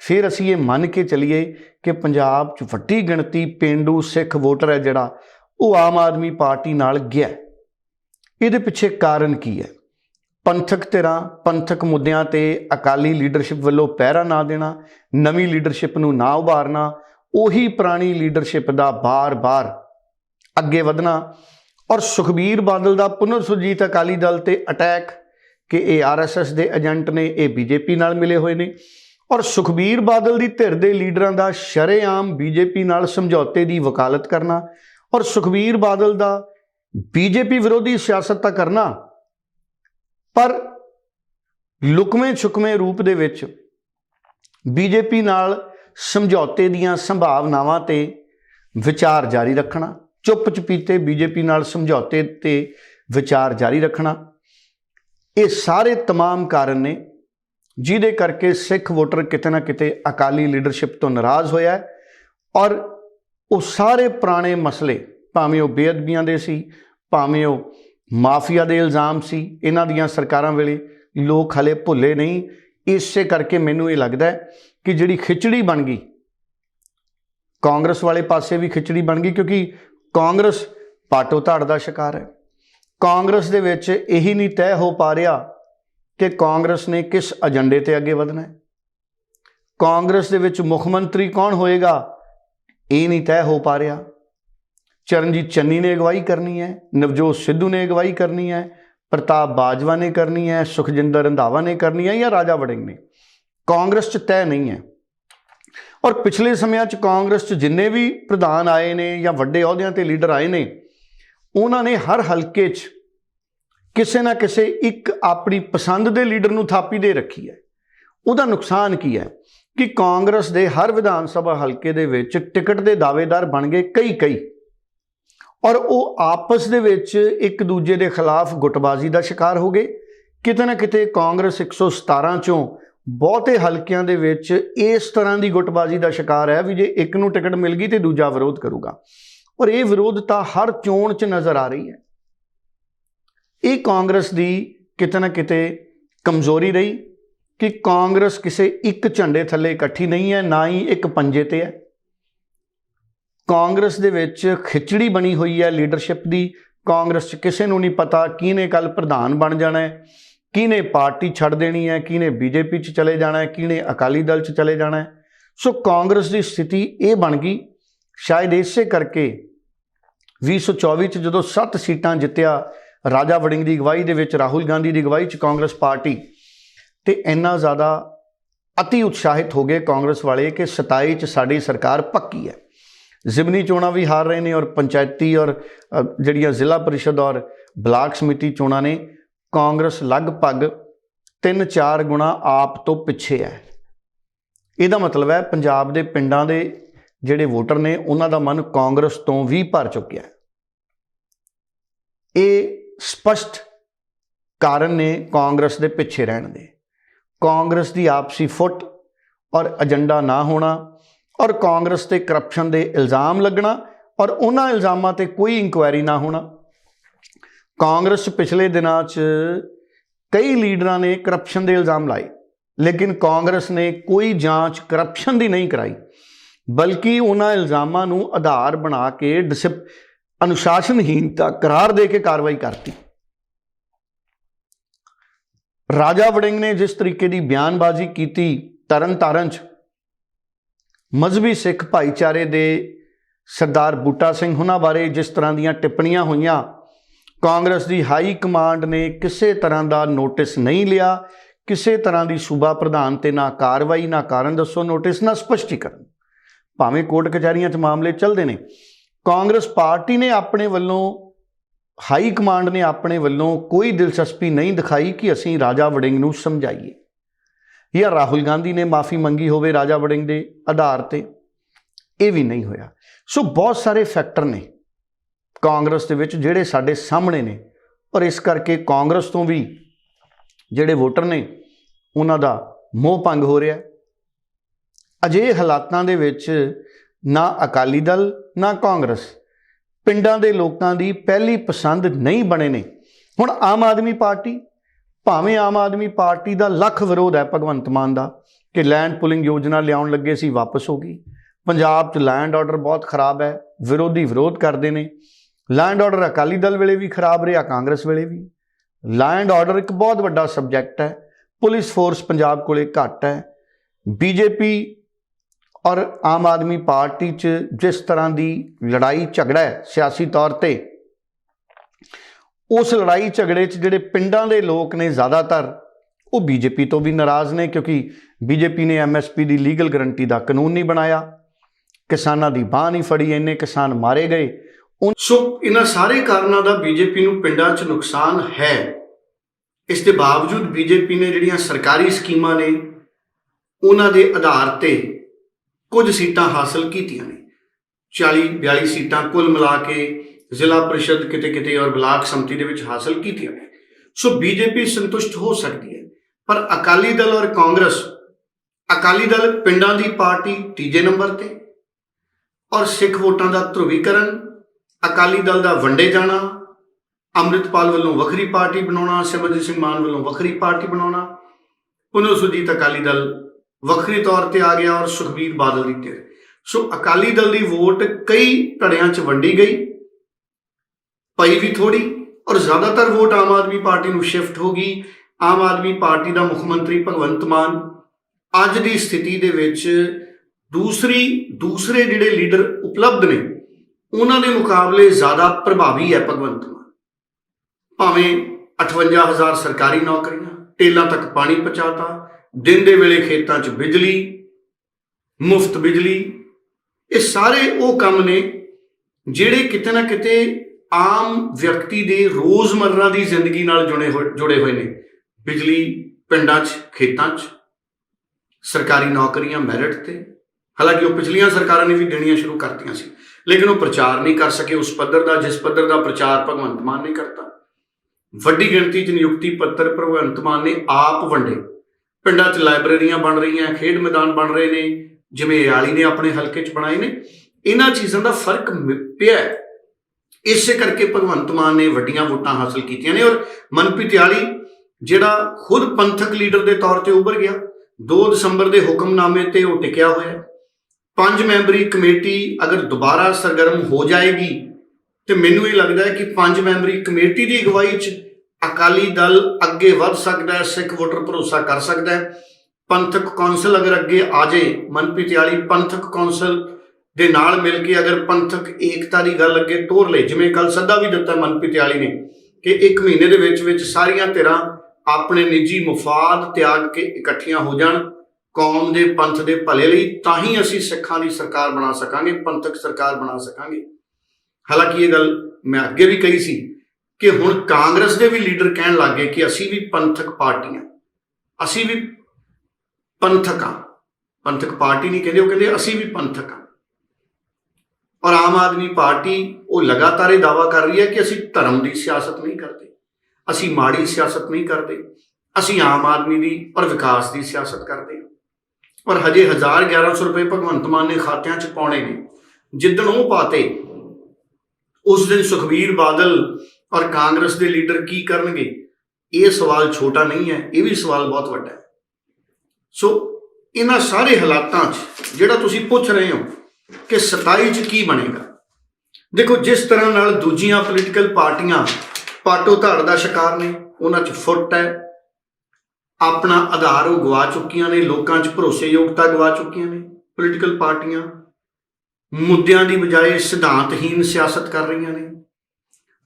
ਫਿਰ ਅਸੀਂ ਇਹ ਮੰਨ ਕੇ ਚੱਲੀਏ ਕਿ ਪੰਜਾਬ 'ਚ ਵੱਡੀ ਗਿਣਤੀ ਪਿੰਡੂ ਸਿੱਖ ਵੋਟਰ ਹੈ ਜਿਹੜਾ, ਉਹ ਆਮ ਆਦਮੀ ਪਾਰਟੀ ਨਾਲ ਗਿਆ ਇਹਦੇ ਪਿੱਛੇ ਕਾਰਨ ਕੀ ਹੈ? ਪੰਥਕ ਧਿਰਾਂ, ਪੰਥਕ ਮੁੱਦਿਆਂ ਤੇ ਅਕਾਲੀ ਲੀਡਰਸ਼ਿਪ ਵੱਲੋਂ ਪਹਿਰਾ ਨਾ ਦੇਣਾ, ਨਵੀਂ ਲੀਡਰਸ਼ਿਪ ਨੂੰ ਨਾ ਉਭਾਰਨਾ, ਉਹੀ ਪੁਰਾਣੀ ਲੀਡਰਸ਼ਿਪ ਦਾ ਬਾਰ-ਬਾਰ ਅੱਗੇ ਵਧਣਾ ਔਰ ਸੁਖਬੀਰ ਬਾਦਲ ਦਾ ਪੁਨਰ ਸੁਰਜੀਤ ਅਕਾਲੀ ਦਲ ਤੇ ਅਟੈਕ ਕਿ ਇਹ ਆਰਐਸਐਸ ਦੇ ਏਜੰਟ ਨੇ, ਇਹ ਬੀਜੇਪੀ ਨਾਲ ਮਿਲੇ ਹੋਏ ਨੇ। ਔਰ ਸੁਖਬੀਰ ਬਾਦਲ ਦੀ ਧਿਰ ਦੇ ਲੀਡਰਾਂ ਦਾ ਸ਼ਰੇਆਮ ਬੀਜੇਪੀ ਨਾਲ ਸਮਝੌਤੇ ਦੀ ਵਕਾਲਤ ਕਰਨਾ ਔਰ ਸੁਖਬੀਰ ਬਾਦਲ ਦਾ ਬੀਜੇਪੀ ਵਿਰੋਧੀ ਸਿਆਸਤ ਤਾਂ ਕਰਨਾ ਪਰ ਲੁਕਵੇਂ ਛੁਕਵੇਂ ਰੂਪ ਦੇ ਵਿੱਚ ਬੀਜੇਪੀ ਨਾਲ ਸਮਝੌਤੇ ਦੀਆਂ ਸੰਭਾਵਨਾਵਾਂ ਤੇ ਵਿਚਾਰ ਜਾਰੀ ਰੱਖਣਾ ਚੁੱਪ ਚਪੀਤੇ ਬੀਜੇਪੀ ਨਾਲ ਸਮਝੌਤੇ ਤੇ ਵਿਚਾਰ ਜਾਰੀ ਰੱਖਣਾ ਇਹ ਸਾਰੇ तमाम ਕਾਰਨ ਨੇ ਜਿਹਦੇ ਕਰਕੇ ਸਿੱਖ ਵੋਟਰ ਕਿਤੇ ਨਾ ਕਿਤੇ ਅਕਾਲੀ ਲੀਡਰਸ਼ਿਪ ਤੋਂ ਨਾਰਾਜ਼ ਹੋਇਆ ਹੈ ਔਰ ਉਹ ਸਾਰੇ ਪੁਰਾਣੇ ਮਸਲੇ, ਭਾਵੇਂ ਉਹ ਬੇਅਦਬੀਆਂ ਦੇ ਸੀ, ਭਾਵੇਂ ਉਹ ਮਾਫੀਆ ਦੇ ਇਲਜ਼ਾਮ ਸੀ, ਇਹਨਾਂ ਦੀਆਂ ਸਰਕਾਰਾਂ ਵੇਲੇ ਲੋਕ ਹਲੇ ਭੁੱਲੇ ਨਹੀਂ। ਇਸੇ ਕਰਕੇ ਮੈਨੂੰ ਇਹ ਲੱਗਦਾ ਕਿ ਜਿਹੜੀ ਖਿਚੜੀ ਬਣ ਗਈ, ਕਾਂਗਰਸ ਵਾਲੇ ਪਾਸੇ ਵੀ ਖਿਚੜੀ ਬਣ ਗਈ, ਕਿਉਂਕਿ ਕਾਂਗਰਸ ਪਾਟੋ ਧਾੜ ਦਾ ਸ਼ਿਕਾਰ ਹੈ। ਕਾਂਗਰਸ ਦੇ ਵਿੱਚ ਇਹੀ ਨਹੀਂ ਤੈਅ ਹੋ ਪਾ ਰਿਹਾ ਕਿ ਕਾਂਗਰਸ ਨੇ ਕਿਸ ਏਜੰਡੇ ਤੇ ਅੱਗੇ ਵਧਣਾ ਹੈ? ਕਾਂਗਰਸ ਦੇ ਵਿੱਚ ਮੁੱਖ ਮੰਤਰੀ ਕੌਣ ਹੋਏਗਾ? ਇਹ ਨਹੀਂ ਤੈਅ ਹੋ ਪਾ ਰਿਹਾ। ਚਰਨਜੀਤ ਚੰਨੀ ਨੇ ਅਗਵਾਈ ਕਰਨੀ ਹੈ, ਨਵਜੋਤ ਸਿੱਧੂ ਨੇ ਅਗਵਾਈ ਕਰਨੀ ਹੈ, ਪ੍ਰਤਾਪ ਬਾਜਵਾ ਨੇ ਕਰਨੀ ਹੈ, ਸੁਖਜਿੰਦਰ ਰੰਧਾਵਾ ਨੇ ਕਰਨੀ ਹੈ ਜਾਂ ਰਾਜਾ ਵੜਿੰਗ ਨੇ? ਕਾਂਗਰਸ 'ਚ ਤੈਅ ਨਹੀਂ ਹੈ। ਔਰ ਪਿਛਲੇ ਸਮਿਆਂ 'ਚ ਕਾਂਗਰਸ 'ਚ ਜਿੰਨੇ ਵੀ ਪ੍ਰਧਾਨ ਆਏ ਨੇ ਜਾਂ ਵੱਡੇ ਅਹੁਦਿਆਂ ਤੇ ਲੀਡਰ ਆਏ ਨੇ, ਉਹਨਾਂ ਨੇ ਹਰ ਹਲਕੇ 'ਚ ਕਿਸੇ ਨਾ ਕਿਸੇ ਇੱਕ ਆਪਣੀ ਪਸੰਦ ਦੇ ਲੀਡਰ ਨੂੰ ਥਾਪੀ ਦੇ ਰੱਖੀ ਹੈ। ਉਹਦਾ ਨੁਕਸਾਨ ਕੀ ਹੈ ਕਿ ਕਾਂਗਰਸ ਦੇ ਹਰ ਵਿਧਾਨ ਸਭਾ ਹਲਕੇ ਦੇ ਵਿੱਚ ਟਿਕਟ ਦੇ ਦਾਅਵੇਦਾਰ ਬਣ ਗਏ ਕਈ ਕਈ। ਔਰ ਉਹ ਆਪਸ ਦੇ ਵਿੱਚ ਇੱਕ ਦੂਜੇ ਦੇ ਖਿਲਾਫ ਗੁੱਟਬਾਜ਼ੀ ਦਾ ਸ਼ਿਕਾਰ ਹੋ ਗਏ। ਕਿਤੇ ਨਾ ਕਿਤੇ ਕਾਂਗਰਸ 117 ਚੋਂ ਬਹੁਤੇ ਹਲਕਿਆਂ ਦੇ ਵਿੱਚ ਇਸ ਤਰ੍ਹਾਂ ਦੀ ਗੁੱਟਬਾਜ਼ੀ ਦਾ ਸ਼ਿਕਾਰ ਹੈ ਵੀ ਜੇ ਇੱਕ ਨੂੰ ਟਿਕਟ ਮਿਲ ਗਈ ਤੇ ਦੂਜਾ ਵਿਰੋਧ ਕਰੂਗਾ। ਔਰ ਇਹ ਵਿਰੋਧਤਾ ਹਰ ਚੋਣ 'ਚ ਨਜ਼ਰ ਆ ਰਹੀ ਹੈ। ਇਹ ਕਾਂਗਰਸ ਦੀ ਕਿਤੇ ਨਾ ਕਿਤੇ ਕਮਜ਼ੋਰੀ ਰਹੀ ਕਿ ਕਾਂਗਰਸ ਕਿਸੇ ਇੱਕ ਝੰਡੇ ਥੱਲੇ ਇਕੱਠੀ ਨਹੀਂ ਹੈ, ਨਾ ਹੀ ਇੱਕ ਪੰਜੇ ਤੇ ਹੈ। ਕਾਂਗਰਸ ਦੇ ਵਿੱਚ ਖਿਚੜੀ ਬਣੀ ਹੋਈ ਹੈ ਲੀਡਰਸ਼ਿਪ ਦੀ। ਕਾਂਗਰਸ 'ਚ ਕਿਸੇ ਨੂੰ ਨਹੀਂ ਪਤਾ ਕਿਹਨੇ ਕੱਲ ਪ੍ਰਧਾਨ ਬਣ ਜਾਣਾ ਹੈ, ਕਿਹਨੇ ਪਾਰਟੀ ਛੱਡ ਦੇਣੀ ਹੈ, ਕਿਹਨੇ ਬੀਜੇਪੀ 'ਚ ਚਲੇ ਜਾਣਾ ਹੈ, ਕਿਹਨੇ ਅਕਾਲੀ ਦਲ 'ਚ ਚਲੇ ਜਾਣਾ ਹੈ। ਸੋ ਕਾਂਗਰਸ ਦੀ ਸਥਿਤੀ ਇਹ ਬਣ ਗਈ। ਸ਼ਾਇਦ ਇਸੇ ਕਰਕੇ 2024 ਚ ਜਦੋਂ 7 ਸੀਟਾਂ ਜਿੱਤਿਆ ਰਾਜਾ ਵੜਿੰਗ ਦੀ ਅਗਵਾਈ ਦੇ ਵਿੱਚ, ਰਾਹੁਲ ਗਾਂਧੀ ਦੀ ਅਗਵਾਈ ਚ ਕਾਂਗਰਸ ਪਾਰਟੀ ਤੇ ਇੰਨਾ ਜ਼ਿਆਦਾ ਅਤੀ ਉਤਸ਼ਾਹਿਤ ਹੋ ਗਏ ਕਾਂਗਰਸ ਵਾਲੇ ਕਿ 27 ਚ ਸਾਡੀ ਸਰਕਾਰ ਪੱਕੀ ਹੈ। ਜ਼ਿਮਨੀ ਚੋਣਾਂ ਵੀ ਹਾਰ ਰਹੇ ਨੇ ਔਰ ਪੰਚਾਇਤੀ ਔਰ ਜਿਹੜੀਆਂ ਜ਼ਿਲ੍ਹਾ ਪਰਿਸ਼ਦ ਔਰ ਬਲਾਕ ਸਮਿਤੀ ਚੋਣਾਂ ਨੇ, ਕਾਂਗਰਸ ਲਗਭਗ 3-4 ਗੁਣਾ ਆਪ ਤੋਂ ਪਿੱਛੇ ਹੈ। ਇਹਦਾ ਮਤਲਬ ਹੈ ਪੰਜਾਬ ਦੇ ਪਿੰਡਾਂ ਦੇ ਜਿਹੜੇ ਵੋਟਰ ਨੇ, ਉਹਨਾਂ ਦਾ ਮਨ ਕਾਂਗਰਸ ਤੋਂ ਵੀ ਭਰ ਚੁੱਕਿਆ ਹੈ। ਇਹ ਸਪਸ਼ਟ ਕਾਰਨ ਨੇ ਕਾਂਗਰਸ ਦੇ ਪਿੱਛੇ ਰਹਿਣ ਦੇ। ਕਾਂਗਰਸ ਦੀ ਆਪਸੀ ਫੁੱਟ ਔਰ ਏਜੰਡਾ ਨਾ ਹੋਣਾ ਔਰ ਕਾਂਗਰਸ ਤੇ ਕਰਪਸ਼ਨ ਦੇ ਇਲਜ਼ਾਮ ਲੱਗਣਾ ਔਰ ਉਹਨਾਂ ਇਲਜ਼ਾਮਾਂ ਤੇ ਕੋਈ ਇਨਕੁਆਇਰੀ ਨਾ ਹੋਣਾ। ਕਾਂਗਰਸ ਪਿਛਲੇ ਦਿਨਾਂ 'ਚ ਕਈ ਲੀਡਰਾਂ ਨੇ ਕਰਪਸ਼ਨ ਦੇ ਇਲਜ਼ਾਮ ਲਾਏ, ਲੇਕਿਨ ਕਾਂਗਰਸ ਨੇ ਕੋਈ ਜਾਂਚ ਕਰਪਸ਼ਨ ਦੀ ਨਹੀਂ ਕਰਾਈ, ਬਲਕਿ ਉਹਨਾਂ ਇਲਜ਼ਾਮਾਂ ਨੂੰ ਆਧਾਰ ਬਣਾ ਕੇ ਡਿਸਿਪ ਅਨੁਸ਼ਾਸਨਹੀਨਤਾ ਕਰਾਰ ਦੇ ਕੇ ਕਾਰਵਾਈ ਕਰਤੀ। ਰਾਜਾ ਵੜਿੰਗ ਨੇ ਜਿਸ ਤਰੀਕੇ ਦੀ ਬਿਆਨਬਾਜ਼ੀ ਕੀਤੀ ਤਰਨ ਤਾਰਨ ਚ ਮਜ਼ਬੀ ਸਿੱਖ ਭਾਈਚਾਰੇ ਦੇ ਸਰਦਾਰ ਬੂਟਾ ਸਿੰਘ ਹੁਣਾਂ ਬਾਰੇ ਜਿਸ ਤਰ੍ਹਾਂ ਦੀਆਂ ਟਿੱਪਣੀਆਂ ਹੋਈਆਂ, ਕਾਂਗਰਸ ਦੀ ਹਾਈ ਕਮਾਂਡ ਨੇ ਕਿਸੇ ਤਰ੍ਹਾਂ ਦਾ ਨੋਟਿਸ ਨਹੀਂ ਲਿਆ, ਕਿਸੇ ਤਰ੍ਹਾਂ ਦੀ ਸੂਬਾ ਪ੍ਰਧਾਨ ਤੇ ਨਾ ਕਾਰਵਾਈ, ਨਾ ਕਾਰਨ ਦੱਸੋ, ਨੋਟਿਸ ਨਾ ਸਪਸ਼ਟੀਕਰਨ। ਭਾਵੇਂ ਕੋਰਟ ਕਚਹਿਰੀਆਂ 'ਚ ਮਾਮਲੇ ਚੱਲਦੇ ਨੇ, ਕਾਂਗਰਸ ਪਾਰਟੀ ਨੇ ਆਪਣੇ ਵੱਲੋਂ ਹਾਈ ਕਮਾਂਡ ਨੇ ਆਪਣੇ ਵੱਲੋਂ ਕੋਈ ਦਿਲਚਸਪੀ ਨਹੀਂ ਦਿਖਾਈ ਕਿ ਅਸੀਂ ਰਾਜਾ ਵੜਿੰਗ ਨੂੰ ਸਮਝਾਈਏ। ਜਾਂ ਰਾਹੁਲ ਗਾਂਧੀ ਨੇ ਮਾਫੀ ਮੰਗੀ ਹੋਵੇ ਰਾਜਾ ਵੜਿੰਗ ਦੇ ਆਧਾਰ ਤੇ। ਇਹ ਵੀ ਨਹੀਂ ਹੋਇਆ। ਸੋ ਬਹੁਤ ਸਾਰੇ ਫੈਕਟਰ ਨੇ ਕਾਂਗਰਸ ਦੇ ਵਿੱਚ ਜਿਹੜੇ ਸਾਡੇ ਸਾਹਮਣੇ ਨੇ। ਔਰ ਇਸ ਕਰਕੇ ਕਾਂਗਰਸ ਤੋਂ ਵੀ ਜਿਹੜੇ ਵੋਟਰ ਨੇ, ਉਹਨਾਂ ਦਾ ਮੋਹ ਭੰਗ ਹੋ ਰਿਹਾ ਅਜੇ ਹਾਲਾਤਾਂ ਦੇ ਵਿੱਚ ਨਾ ਅਕਾਲੀ ਦਲ, ਨਾ ਕਾਂਗਰਸ। ਪਿੰਡਾਂ ਦੇ ਲੋਕਾਂ ਦੀ ਪਹਿਲੀ ਪਸੰਦ ਨਹੀਂ ਬਣੇ ਨੇ। ਹੁਣ ਆਮ ਆਦਮੀ ਪਾਰਟੀ, ਭਾਵੇਂ ਆਮ ਆਦਮੀ ਪਾਰਟੀ ਦਾ ਲੱਖ ਵਿਰੋਧ ਹੈ ਭਗਵੰਤ ਮਾਨ ਦਾ, ਕਿ ਲੈਂਡ ਪੁਲਿੰਗ ਯੋਜਨਾ ਲਿਆਉਣ ਲੱਗੇ ਸੀ ਵਾਪਸ ਹੋ ਗਈ। ਪੰਜਾਬ 'ਚ ਲੈਂਡ ਆਰਡਰ ਬਹੁਤ ਖਰਾਬ ਹੈ, ਵਿਰੋਧੀ ਵਿਰੋਧ ਕਰਦੇ ਨੇ। ਲੈਂਡ ਆਰਡਰ ਅਕਾਲੀ ਦਲ ਵੇਲੇ ਵੀ ਖਰਾਬ ਰਿਹਾ, ਕਾਂਗਰਸ ਵੇਲੇ ਵੀ। ਲੈਂਡ ਆਰਡਰ ਇੱਕ ਬਹੁਤ ਵੱਡਾ ਸਬਜੈਕਟ ਹੈ। ਪੁਲਿਸ ਫੋਰਸ ਪੰਜਾਬ ਕੋਲੇ ਘੱਟ ਹੈ। ਬੀਜੇਪੀ ਔਰ ਆਮ ਆਦਮੀ ਪਾਰਟੀ 'ਚ ਜਿਸ ਤਰ੍ਹਾਂ ਦੀ ਲੜਾਈ ਝਗੜਾ ਹੈ, ਸਿਆਸੀ ਤੌਰ ਤੇ, ਉਸ ਲੜਾਈ ਝਗੜੇ 'ਚ ਜਿਹੜੇ ਪਿੰਡਾਂ ਦੇ ਲੋਕ ਨੇ ਜ਼ਿਆਦਾਤਰ, ਉਹ ਬੀਜੇਪੀ ਤੋਂ ਵੀ ਨਾਰਾਜ਼ ਨੇ ਕਿਉਂਕਿ ਬੀਜੇਪੀ ਨੇ ਐਮਐਸਪੀ ਦੀ ਲੀਗਲ ਗਰੰਟੀ ਦਾ ਕਾਨੂੰਨ ਨਹੀਂ ਬਣਾਇਆ। ਕਿਸਾਨਾਂ ਦੀ ਬਾਹ ਨਹੀਂ ਫੜੀ, ਇੰਨੇ ਕਿਸਾਨ ਮਾਰੇ ਗਏ। ਉਨ- ਸੋ ਇਹਨਾਂ ਸਾਰੇ ਕਾਰਨਾਂ ਦਾ ਬੀਜੇਪੀ ਨੂੰ ਪਿੰਡਾਂ 'ਚ ਨੁਕਸਾਨ ਹੈ। ਇਸ ਦੇ ਬਾਵਜੂਦ ਬੀਜੇਪੀ ਨੇ ਜਿਹੜੀਆਂ ਸਰਕਾਰੀ ਸਕੀਮਾਂ ਨੇ, ਉਹਨਾਂ ਦੇ ਆਧਾਰ ਤੇ ਕੁਝ ਸੀਟਾਂ ਹਾਸਲ ਕੀਤੀਆਂ ਨੇ। 40 42 ਸੀਟਾਂ ਕੁੱਲ ਮਿਲਾ ਕੇ ਜ਼ਿਲ੍ਹਾ ਪ੍ਰੀਸ਼ਦ ਕਿਤੇ ਕਿਤੇ ਔਰ ਬਲਾਕ ਸੰਮਤੀ ਦੇ ਵਿੱਚ ਹਾਸਲ ਕੀਤੀਆਂ ਨੇ। ਸੋ ਬੀਜੇਪੀ ਸੰਤੁਸ਼ਟ ਹੋ ਸਕਦੀ ਹੈ, ਪਰ ਅਕਾਲੀ ਦਲ ਔਰ ਕਾਂਗਰਸ, ਅਕਾਲੀ ਦਲ ਪਿੰਡਾਂ ਦੀ ਪਾਰਟੀ ਤੀਜੇ ਨੰਬਰ ਤੇ ਔਰ ਸਿੱਖ ਵੋਟਾਂ ਦਾ ਧਰੁਵੀਕਰਨ, ਅਕਾਲੀ ਦਲ ਦਾ ਵੰਡੇ ਜਾਣਾ, ਅੰਮ੍ਰਿਤਪਾਲ ਵੱਲੋਂ ਵੱਖਰੀ ਪਾਰਟੀ ਬਣਾਉਣਾ ਸਿਮਰਜੀਤ ਸਿੰਘ ਮਾਨ ਵੱਲੋਂ ਵੱਖਰੀ ਪਾਰਟੀ ਬਣਾਉਣਾ ਪੁਨਰ ਸੁਜੀਤ ਅਕਾਲੀ ਦਲ ਵੱਖਰੇ ਤੌਰ ਤੇ ਆ ਗਿਆ ਔਰ ਸੁਖਬੀਰ ਬਾਦਲ ਦੀ ਧਿਰ। ਸੋ ਅਕਾਲੀ ਦਲ ਦੀ ਵੋਟ ਕਈ ਧੜਿਆਂ 'ਚ ਵੰਡੀ ਗਈ, ਪਈ ਵੀ ਥੋੜੀ ਔਰ ਜ਼ਿਆਦਾਤਰ ਵੋਟ ਆਮ ਆਦਮੀ ਪਾਰਟੀ ਨੂੰ ਸ਼ਿਫਟ ਹੋ ਗਈ। ਆਮ ਆਦਮੀ ਪਾਰਟੀ ਦਾ ਮੁੱਖ ਮੰਤਰੀ ਭਗਵੰਤ ਮਾਨ ਅੱਜ ਦੀ ਸਥਿਤੀ ਦੇ ਵਿੱਚ ਦੂਸਰੀ, ਦੂਸਰੇ ਜਿਹੜੇ ਲੀਡਰ ਉਪਲਬਧ ਨੇ, ਉਹਨਾਂ ਦੇ ਮੁਕਾਬਲੇ ਜ਼ਿਆਦਾ ਪ੍ਰਭਾਵੀ ਹੈ ਭਗਵੰਤ ਮਾਨ। ਭਾਵੇਂ 58000 ਸਰਕਾਰੀ ਨੌਕਰੀਆਂ, ਟੇਲਾਂ ਤੱਕ ਪਾਣੀ ਪਹੁੰਚਾਤਾ ਦਿਨ ਦੇ ਵੇਲੇ ਖੇਤਾਂ 'ਚ ਬਿਜਲੀ, ਮੁਫਤ ਬਿਜਲੀ, ਇਹ ਸਾਰੇ ਉਹ ਕੰਮ ਨੇ ਜਿਹੜੇ ਕਿਤੇ ਨਾ ਕਿਤੇ ਆਮ ਵਿਅਕਤੀ ਦੇ ਰੋਜ਼ਮਰਰਾ ਦੀ ਜ਼ਿੰਦਗੀ ਨਾਲ ਜੁੜੇ ਹੋਏ ਜੁੜੇ ਹੋਏ ਨੇ। ਬਿਜਲੀ ਪਿੰਡਾਂ 'ਚ, ਖੇਤਾਂ 'ਚ, ਸਰਕਾਰੀ ਨੌਕਰੀਆਂ ਮੈਰਿਟ ਤੇ। ਹਾਲਾਂਕਿ ਉਹ ਪਿਛਲੀਆਂ ਸਰਕਾਰਾਂ ਨੇ ਵੀ ਦੇਣੀਆਂ ਸ਼ੁਰੂ ਕਰਤੀਆਂ ਸੀ, ਲੇਕਿਨ ਉਹ ਪ੍ਰਚਾਰ ਨਹੀਂ ਕਰ ਸਕੇ ਉਸ ਪੱਧਰ ਦਾ, ਜਿਸ ਪੱਧਰ ਦਾ ਪ੍ਰਚਾਰ ਭਗਵੰਤ ਮਾਨ ਨੇ ਕਰਤਾ। ਵੱਡੀ ਗਿਣਤੀ 'ਚ ਨਿਯੁਕਤੀ ਪੱਤਰ ਭਗਵੰਤ ਮਾਨ ਨੇ ਆਪ ਵੰਡੇ। ਪਿੰਡਾਂ 'ਚ ਲਾਇਬ੍ਰੇਰੀਆਂ ਬਣ ਰਹੀਆਂ, ਖੇਡ ਮੈਦਾਨ ਬਣ ਰਹੇ ਨੇ, ਜਿਵੇਂ ਆਲੀ ਨੇ ਆਪਣੇ ਹਲਕੇ 'ਚ ਬਣਾਏ ਨੇ, ਇਹਨਾਂ ਚੀਜ਼ਾਂ ਦਾ ਫ਼ਰਕ ਮ- ਪਿਆ ਇਸੇ ਕਰਕੇ ਭਗਵੰਤ ਮਾਨ ਨੇ ਵੱਡੀਆਂ ਵੋਟਾਂ ਹਾਸਲ ਕੀਤੀਆਂ ਨੇ ਔਰ ਮਨਪ੍ਰੀਤ ਆਲੀ ਜਿਹੜਾ ਖੁਦ ਪੰਥਕ ਲੀਡਰ ਦੇ ਤੌਰ ਤੇ ਉੱਭਰ ਗਿਆ 2 ਦਸੰਬਰ ਦੇ ਹੁਕਮਨਾਮੇ ਤੇ ਉਹ ਟਿਕਿਆ ਹੋਇਆ ਹੈ। ਪੰਜ ਮੈਂਬਰੀ ਕਮੇਟੀ ਅਗਰ ਦੁਬਾਰਾ ਸਰਗਰਮ ਹੋ ਜਾਏਗੀ, ਤੇ ਮੈਨੂੰ ਇਹ ਲੱਗਦਾ ਹੈ ਕਿ ਪੰਜ ਮੈਂਬਰੀ ਕਮੇਟੀ ਦੀ ਅਗਵਾਈ 'ਚ ਅਕਾਲੀ ਦਲ ਅੱਗੇ ਵੱਧ ਸਕਦਾ ਹੈ, ਸਿੱਖ ਵੋਟਰ ਭਰੋਸਾ ਕਰ ਸਕਦਾ ਹੈ। ਪੰਥਕ ਕੌਂਸਲ ਅਗਰ ਅੱਗੇ ਆ ਜਾਏ, ਮਨਪ੍ਰੀਤ ਆਲੀ ਪੰਥਕ ਕੌਂਸਲ ਦੇ ਨਾਲ ਮਿਲ ਕੇ ਅਗਰ ਪੰਥਕ ਏਕਤਾ ਦੀ ਗੱਲ ਅੱਗੇ ਤੋਰ ਲੇ ਜਿਵੇਂ ਕੱਲ ਸੱਦਾ ਵੀ ਦਿੱਤਾ ਮਨਪ੍ਰੀਤ ਆਲੀ ਨੇ ਕਿ ਇੱਕ ਮਹੀਨੇ ਦੇ ਵਿੱਚ ਵਿੱਚ ਸਾਰੀਆਂ ਧਿਰਾਂ ਆਪਣੇ ਨਿੱਜੀ ਮਫਾਦ ਤਿਆਗ ਕੇ ਇਕੱਠੀਆਂ ਹੋ ਜਾਣ, ਕੌਮ ਦੇ ਪੰਥ ਦੇ ਭਲੇ ਲਈ, ਤਾਂ ਹੀ ਅਸੀਂ ਸਿੱਖਾਂ ਦੀ ਸਰਕਾਰ ਬਣਾ ਸਕਾਂਗੇ, ਪੰਥਕ ਸਰਕਾਰ ਬਣਾ ਸਕਾਂਗੇ। ਹਾਲਾਂਕਿ ਇਹ ਗੱਲ ਮੈਂ ਅੱਗੇ ਵੀ ਕਹੀ ਸੀ ਕਿ ਹੁਣ ਕਾਂਗਰਸ ਦੇ ਵੀ ਲੀਡਰ ਕਹਿਣ ਲੱਗੇ ਕਿ ਅਸੀਂ ਵੀ ਪੰਥਕ ਪਾਰਟੀਆਂ ਅਸੀਂ ਵੀ ਪੰਥਕ ਹਾਂ। ਪੰਥਕ ਪਾਰਟੀ ਨਹੀਂ ਕਹਿੰਦੇ, ਉਹ ਕਹਿੰਦੇ ਅਸੀਂ ਵੀ ਪੰਥਕ ਹਾਂ। ਔਰ ਆਮ ਆਦਮੀ ਪਾਰਟੀ ਉਹ ਲਗਾਤਾਰ ਇਹ ਦਾਵਾ ਕਰ ਰਹੀ ਹੈ ਕਿ ਅਸੀਂ ਧਰਮ ਦੀ ਸਿਆਸਤ ਨਹੀਂ ਕਰਦੇ। ਅਸੀਂ ਮਾੜੀ ਸਿਆਸਤ ਨਹੀਂ ਕਰਦੇ। ਅਸੀਂ ਆਮ ਆਦਮੀ ਦੀ ਔਰ ਵਿਕਾਸ ਦੀ ਸਿਆਸਤ ਕਰਦੇ ਹਾਂ। ਔਰ ਹਜੇ 1000 1100 ਰੁਪਏ ਭਗਵੰਤ ਮਾਨ ਨੇ ਖਾਤਿਆਂ 'ਚ ਪਾਉਣੇ ਨੇ। ਜਿੱਦਣ ਉਹ ਪਾਤੇ, ਉਸ ਦਿਨ ਸੁਖਬੀਰ ਬਾਦਲ ਔਰ ਕਾਂਗਰਸ ਦੇ ਲੀਡਰ ਕੀ ਕਰਨਗੇ? ਇਹ ਸਵਾਲ ਛੋਟਾ ਨਹੀਂ ਹੈ, ਇਹ ਵੀ ਸਵਾਲ ਬਹੁਤ ਵੱਡਾ ਹੈ। ਸੋ ਇਹਨਾਂ ਸਾਰੇ ਹਾਲਾਤਾਂ 'ਚ ਜਿਹੜਾ ਤੁਸੀਂ ਪੁੱਛ ਰਹੇ ਹੋ ਕਿ 27 'ਚ ਕੀ ਬਣੇਗਾ? ਦੇਖੋ, ਜਿਸ ਤਰ੍ਹਾਂ ਨਾਲ ਦੂਜੀਆਂ ਪੋਲੀਟੀਕਲ ਪਾਰਟੀਆਂ ਪਾਟੋ ਧੜ ਦਾ ਸ਼ਿਕਾਰ ਨੇ, ਉਹਨਾਂ 'ਚ ਫੁੱਟ ਹੈ। ਆਪਣਾ ਆਧਾਰ ਉਹ ਗਵਾ ਚੁੱਕੀਆਂ ਨੇ, ਲੋਕਾਂ 'ਚ ਭਰੋਸੇਯੋਗਤਾ ਗਵਾ ਚੁੱਕੀਆਂ ਨੇ ਪੋਲੀਟੀਕਲ ਪਾਰਟੀਆਂ। ਮੁੱਦਿਆਂ ਦੀ ਬਜਾਏ ਸਿਧਾਂਤਹੀਨ ਸਿਆਸਤ ਕਰ ਰਹੀਆਂ ਨੇ।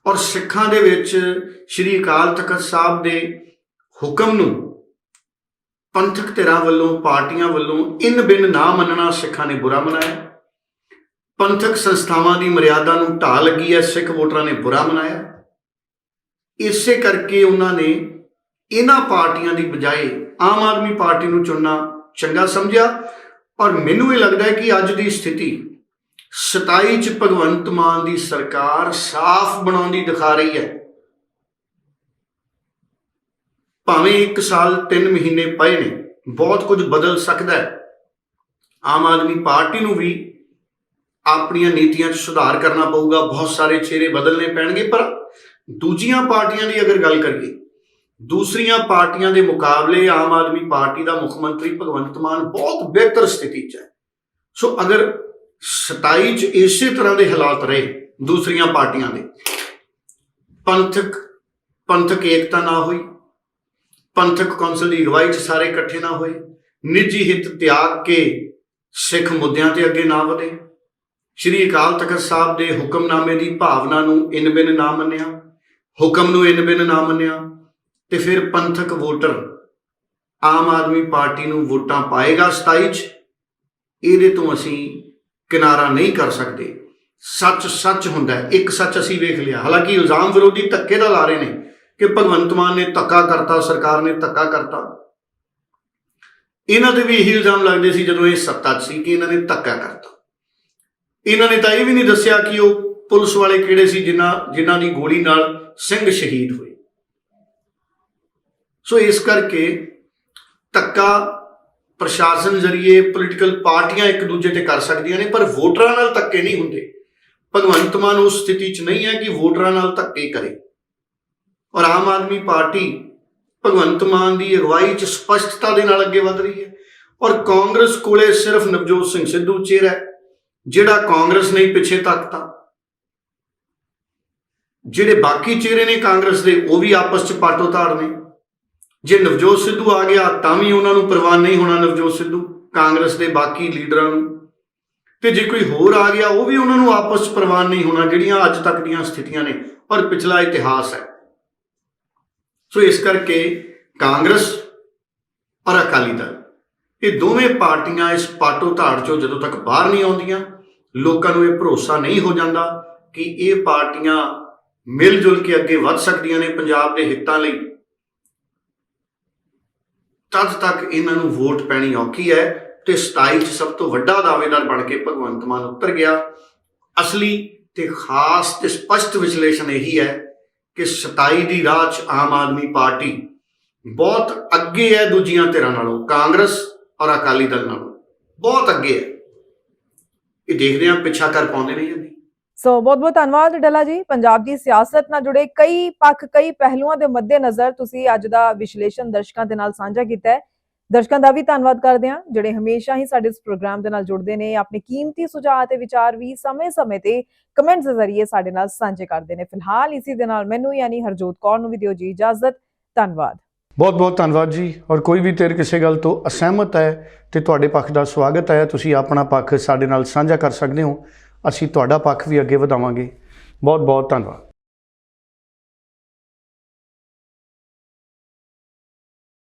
ਔਰ ਸਿੱਖਾਂ ਦੇ ਵਿੱਚ ਸ੍ਰੀ ਅਕਾਲ ਤਖਤ ਸਾਹਿਬ ਦੇ ਹੁਕਮ ਨੂੰ ਪੰਥਕ ਧਿਰਾਂ ਵੱਲੋਂ, ਪਾਰਟੀਆਂ ਵੱਲੋਂ ਇਨ ਬਿਨ ਨਾ ਮੰਨਣਾ ਸਿੱਖਾਂ ਨੇ ਬੁਰਾ ਮਨਾਇਆ। ਪੰਥਕ ਸੰਸਥਾਵਾਂ ਦੀ ਮਰਿਆਦਾ ਨੂੰ ਢਾਹ ਲੱਗੀ ਹੈ ਸਿੱਖ ਵੋਟਰਾਂ ਨੇ ਬੁਰਾ ਮਨਾਇਆ। ਇਸੇ ਕਰਕੇ ਉਹਨਾਂ ਨੇ ਇਹਨਾਂ ਪਾਰਟੀਆਂ ਦੀ ਬਜਾਏ ਆਮ ਆਦਮੀ ਪਾਰਟੀ ਨੂੰ ਚੁਣਨਾ ਚੰਗਾ ਸਮਝਿਆ। ਔਰ ਮੈਨੂੰ ਇਹ ਲੱਗਦਾ ਹੈ ਕਿ ਅੱਜ ਦੀ ਸਥਿਤੀ 27 ਚ ਭਗਵੰਤ ਮਾਨ ਦੀ ਸਰਕਾਰ ਸਾਫ਼ ਬਣਾਉਂਦੀ ਦਿਖਾ ਰਹੀ ਹੈ। ਭਾਵੇਂ 1 ਸਾਲ 3 ਮਹੀਨੇ ਪਏ ਨੇ, ਬਹੁਤ ਕੁਝ ਬਦਲ ਸਕਦਾ ਹੈ। ਆਮ ਆਦਮੀ ਪਾਰਟੀ ਨੂੰ ਵੀ ਆਪਣੀਆਂ ਨੀਤੀਆਂ 'ਚ ਸੁਧਾਰ ਕਰਨਾ ਪਊਗਾ, ਬਹੁਤ ਸਾਰੇ ਚਿਹਰੇ ਬਦਲਨੇ ਪੈਣਗੇ, ਪਰ ਦੂਜੀਆਂ ਪਾਰਟੀਆਂ ਦੀ ਅਗਰ ਗੱਲ ਕਰੀਏ, ਦੂਸਰੀਆਂ ਪਾਰਟੀਆਂ ਦੇ ਮੁਕਾਬਲੇ ਆਮ ਆਦਮੀ ਪਾਰਟੀ ਦਾ ਮੁੱਖ ਮੰਤਰੀ ਭਗਵੰਤ ਮਾਨ ਬਹੁਤ ਬਿਹਤਰ ਸਥਿਤੀ 'ਚ ਹੈ। ਸੋ ਅਗਰ 27 'ਚ ਇਸੇ ਤਰ੍ਹਾਂ ਦੇ ਹਾਲਾਤ ਰਹੇ ਦੂਸਰੀਆਂ ਪਾਰਟੀਆਂ ਦੇ। ਪੰਥਕ ਪੰਥਕ ਏਕਤਾ ਨਾ ਹੋਈ, ਪੰਥਕ ਕੌਂਸਲ ਦੀ ਅਗਵਾਈ 'ਚ ਸਾਰੇ ਇਕੱਠੇ ਨਾ ਹੋਏ, ਨਿੱਜੀ ਹਿੱਤ ਤਿਆਗ ਕੇ ਸਿੱਖ ਮੁੱਦਿਆਂ ਤੇ ਅੱਗੇ ਨਾ ਵਧੇ। ਸ਼੍ਰੀ ਅਕਾਲ ਤਖਤ ਸਾਹਿਬ ਦੇ ਹੁਕਮਨਾਮੇ ਦੀ ਭਾਵਨਾ ਨੂੰ ਇਨ ਬਿਨ ਨਾ ਮੰਨਿਆ, ਹੁਕਮ ਨੂੰ ਇਨ ਬਿਨ ਨਾ ਮੰਨਿਆ ਤੇ ਫਿਰ ਪੰਥਕ ਵੋਟਰ ਆਮ ਆਦਮੀ ਪਾਰਟੀ ਨੂੰ ਵੋਟਾਂ ਪਾਏਗਾ 27 ਚ। ਇਹਦੇ ਤੋਂ ਅਸੀਂ ਕਿਨਾਰਾ ਨਹੀਂ ਕਰ ਸਕਦੇ। ਸੱਚ ਸੱਚ ਹੁੰਦਾ ਹੈ। ਇੱਕ ਸੱਚ ਅਸੀਂ ਵੇਖ ਲਿਆ। ਹਾਲਾਂਕਿ ਇਲਜ਼ਾਮ ਵਿਰੋਧੀ ਧੱਕੇ ਦਾ ਲਾ ਰਹੇ ਨੇ ਕਿ ਭਗਵੰਤ ਮਾਨ ਨੇ ਧੱਕਾ ਕਰਤਾ, ਸਰਕਾਰ ਨੇ ਧੱਕਾ ਕਰਤਾ। ਇਹਨਾਂ ਦੇ ਵੀ ਇਹੀ ਇਲਜ਼ਾਮ ਲੱਗਦੇ ਸੀ ਜਦੋਂ ਇਹ ਸੱਤਾ 'ਚ ਸੀ ਕਿ ਇਹਨਾਂ ਨੇ ਧੱਕਾ ਕਰਤਾ। ਇਹਨਾਂ ਨੇ ਤਾਂ ਇਹ ਵੀ ਨਹੀਂ ਦੱਸਿਆ ਕਿ ਉਹ ਪੁਲਿਸ ਵਾਲੇ ਕਿਹੜੇ ਸੀ ਜਿਨ੍ਹਾਂ ਜਿਨ੍ਹਾਂ ਦੀ ਗੋਲੀ ਨਾਲ ਸਿੰਘ ਸ਼ਹੀਦ ਹੋਏ। ਸੋ ਇਸ ਕਰਕੇ ਧੱਕਾ ਪ੍ਰਸ਼ਾਸਨ ਜ਼ਰੀਏ ਪੋਲੀਟੀਕਲ ਪਾਰਟੀਆਂ ਇੱਕ ਦੂਜੇ ਤੇ ਕਰ ਸਕਦੀਆਂ ਨੇ, ਪਰ ਵੋਟਰਾਂ ਨਾਲ ਧੱਕੇ ਨਹੀਂ ਹੁੰਦੇ। ਭਗਵੰਤ ਮਾਨ ਉਸ ਸਥਿਤੀ 'ਚ ਨਹੀਂ ਹੈ ਕਿ ਵੋਟਰਾਂ ਨਾਲ ਧੱਕੇ ਕਰੇ। ਔਰ ਆਮ ਆਦਮੀ ਪਾਰਟੀ ਭਗਵੰਤ ਮਾਨ ਦੀ ਅਗਵਾਈ 'ਚ ਸਪਸ਼ਟਤਾ ਦੇ ਨਾਲ ਅੱਗੇ ਵਧ ਰਹੀ ਹੈ। ਔਰ ਕਾਂਗਰਸ ਕੋਲੇ ਸਿਰਫ ਨਵਜੋਤ ਸਿੰਘ ਸਿੱਧੂ ਚਿਹਰਾ ਹੈ, ਜਿਹੜਾ ਕਾਂਗਰਸ ਨਹੀਂ ਪਿੱਛੇ ਤੱਕਤਾ ਜਿਹੜੇ ਬਾਕੀ ਚਿਹਰੇ ਨੇ ਕਾਂਗਰਸ ਦੇ, ਉਹ ਵੀ ਆਪਸ 'ਚ ਪਾਟੋ ਤਾੜ ਨੇ। ਜੇ ਨਵਜੋਤ ਸਿੱਧੂ ਆ ਗਿਆ, ਤਾਂ ਵੀ ਉਹਨਾਂ ਨੂੰ ਪ੍ਰਵਾਨ ਨਹੀਂ ਹੋਣਾ ਨਵਜੋਤ ਸਿੱਧੂ, ਕਾਂਗਰਸ ਦੇ ਬਾਕੀ ਲੀਡਰਾਂ ਨੂੰ। ਤੇ ਜੇ ਕੋਈ ਹੋਰ ਆ ਗਿਆ, ਉਹ ਵੀ ਉਹਨਾਂ ਨੂੰ ਆਪਸ ਪ੍ਰਵਾਨ ਨਹੀਂ ਹੋਣਾ, ਜਿਹੜੀਆਂ ਅੱਜ ਤੱਕ ਦੀਆਂ ਸਥਿਤੀਆਂ ਨੇ, ਪਰ ਪਿਛਲਾ ਇਤਿਹਾਸ ਹੈ। ਸੋ ਇਸ ਕਰਕੇ ਕਾਂਗਰਸ ਔਰ ਅਕਾਲੀ ਦਲ, ਇਹ ਦੋਵੇਂ ਪਾਰਟੀਆਂ ਇਸ ਪਾਟੋ ਧਾੜ ਚੋਂ ਜਦੋਂ ਤੱਕ ਬਾਹਰ ਨਹੀਂ ਆਉਂਦੀਆਂ, ਲੋਕਾਂ ਨੂੰ ਇਹ ਭਰੋਸਾ ਨਹੀਂ ਹੋ ਜਾਂਦਾ ਕਿ ਇਹ ਪਾਰਟੀਆਂ ਮਿਲ ਜੁਲ ਕੇ ਅੱਗੇ ਵੱਧ ਸਕਦੀਆਂ ਨੇ ਪੰਜਾਬ ਦੇ ਹਿੱਤਾਂ ਲਈ। ਤਦ ਤੱਕ ਇਹਨਾਂ ਨੂੰ ਵੋਟ ਪੈਣੀ ਔਖੀ ਹੈ ਤੇ 27 ਚ ਸਭ ਤੋਂ ਵੱਡਾ ਦਾਅਵੇਦਾਰ ਬਣ ਕੇ ਭਗਵੰਤ ਮਾਨ ਉੱਤਰ ਗਿਆ। ਅਸਲੀ ਤੇ ਖਾਸ ਤੇ ਸਪਸ਼ਟ ਵਿਸ਼ਲੇਸ਼ਣ ਇਹੀ ਹੈ ਕਿ 27 ਦੀ ਰਾਹ 'ਚ ਆਮ ਆਦਮੀ ਪਾਰਟੀ ਬਹੁਤ ਅੱਗੇ ਹੈ ਦੂਜੀਆਂ ਧਿਰਾਂ ਨਾਲੋਂ, ਕਾਂਗਰਸ ਔਰ ਅਕਾਲੀ ਦਲ ਨਾਲੋਂ। ਬਹੁਤ ਅੱਗੇ ਹੈ। ਇਹ ਦੇਖਦੇ ਹਾਂ ਪਿੱਛਾ ਕਰ ਪਾਉਂਦੇ ਨੇ ਜਾਂ ਨਹੀਂ। ਸੋ ਬਹੁਤ ਬਹੁਤ ਧੰਨਵਾਦ ਡੱਲਾ ਜੀ, ਪੰਜਾਬ ਦੀ ਸਿਆਸਤ ਨਾਲ ਜੁੜੇ ਕਈ ਪੱਖ, ਕਈ ਪਹਿਲੂਆਂ ਦੇ ਮੱਦੇਨਜ਼ਰ ਤੁਸੀਂ ਅੱਜ ਦਾ ਵਿਸ਼ਲੇਸ਼ਣ ਦਰਸ਼ਕਾਂ ਦੇ ਨਾਲ ਸਾਂਝਾ ਕੀਤਾ ਹੈ। ਦਰਸ਼ਕਾਂ ਦਾ ਵੀ ਧੰਨਵਾਦ ਕਰਦੇ ਹਾਂ, ਜਿਹੜੇ ਹਮੇਸ਼ਾ ਹੀ ਸਾਡੇ ਇਸ ਪ੍ਰੋਗਰਾਮ ਦੇ ਨਾਲ ਜੁੜਦੇ ਨੇ, ਆਪਣੇ ਕੀਮਤੀ ਸੁਝਾਅ ਤੇ ਵਿਚਾਰ ਵੀ ਸਮੇਂ-ਸਮੇਂ ਤੇ ਕਮੈਂਟਸ ਦੇ ਜ਼ਰੀਏ ਸਾਡੇ ਨਾਲ ਸਾਂਝੇ ਕਰਦੇ ਨੇ। ਫਿਲਹਾਲ ਇਸੇ ਦੇ ਨਾਲ ਮੈਨੂੰ ਯਾਨੀ ਹਰਜੋਤ ਕੌਰ ਨੂੰ ਵੀ ਦਿਓ ਜੀ ਇਜਾਜ਼ਤ, ਧੰਨਵਾਦ। ਬਹੁਤ ਬਹੁਤ ਧੰਨਵਾਦ ਜੀ, ਔਰ ਕੋਈ ਵੀ ਤੇਰ ਕਿਸੇ ਗੱਲ ਤੋਂ ਅਸਹਿਮਤ ਹੈ ਤੇ ਤੁਹਾਡੇ ਪੱਖ ਦਾ ਸਵਾਗਤ ਹੈ, ਤੁਸੀਂ ਆਪਣਾ ਪੱਖ ਸਾਡੇ ਨਾਲ ਸਾਂਝਾ ਕਰ ਸਕਦੇ ਹੋ। ਅਸੀਂ ਤੁਹਾਡਾ ਪੱਖ ਵੀ ਅੱਗੇ ਵਧਾਵਾਂਗੇ। ਬਹੁਤ ਬਹੁਤ ਧੰਨਵਾਦ।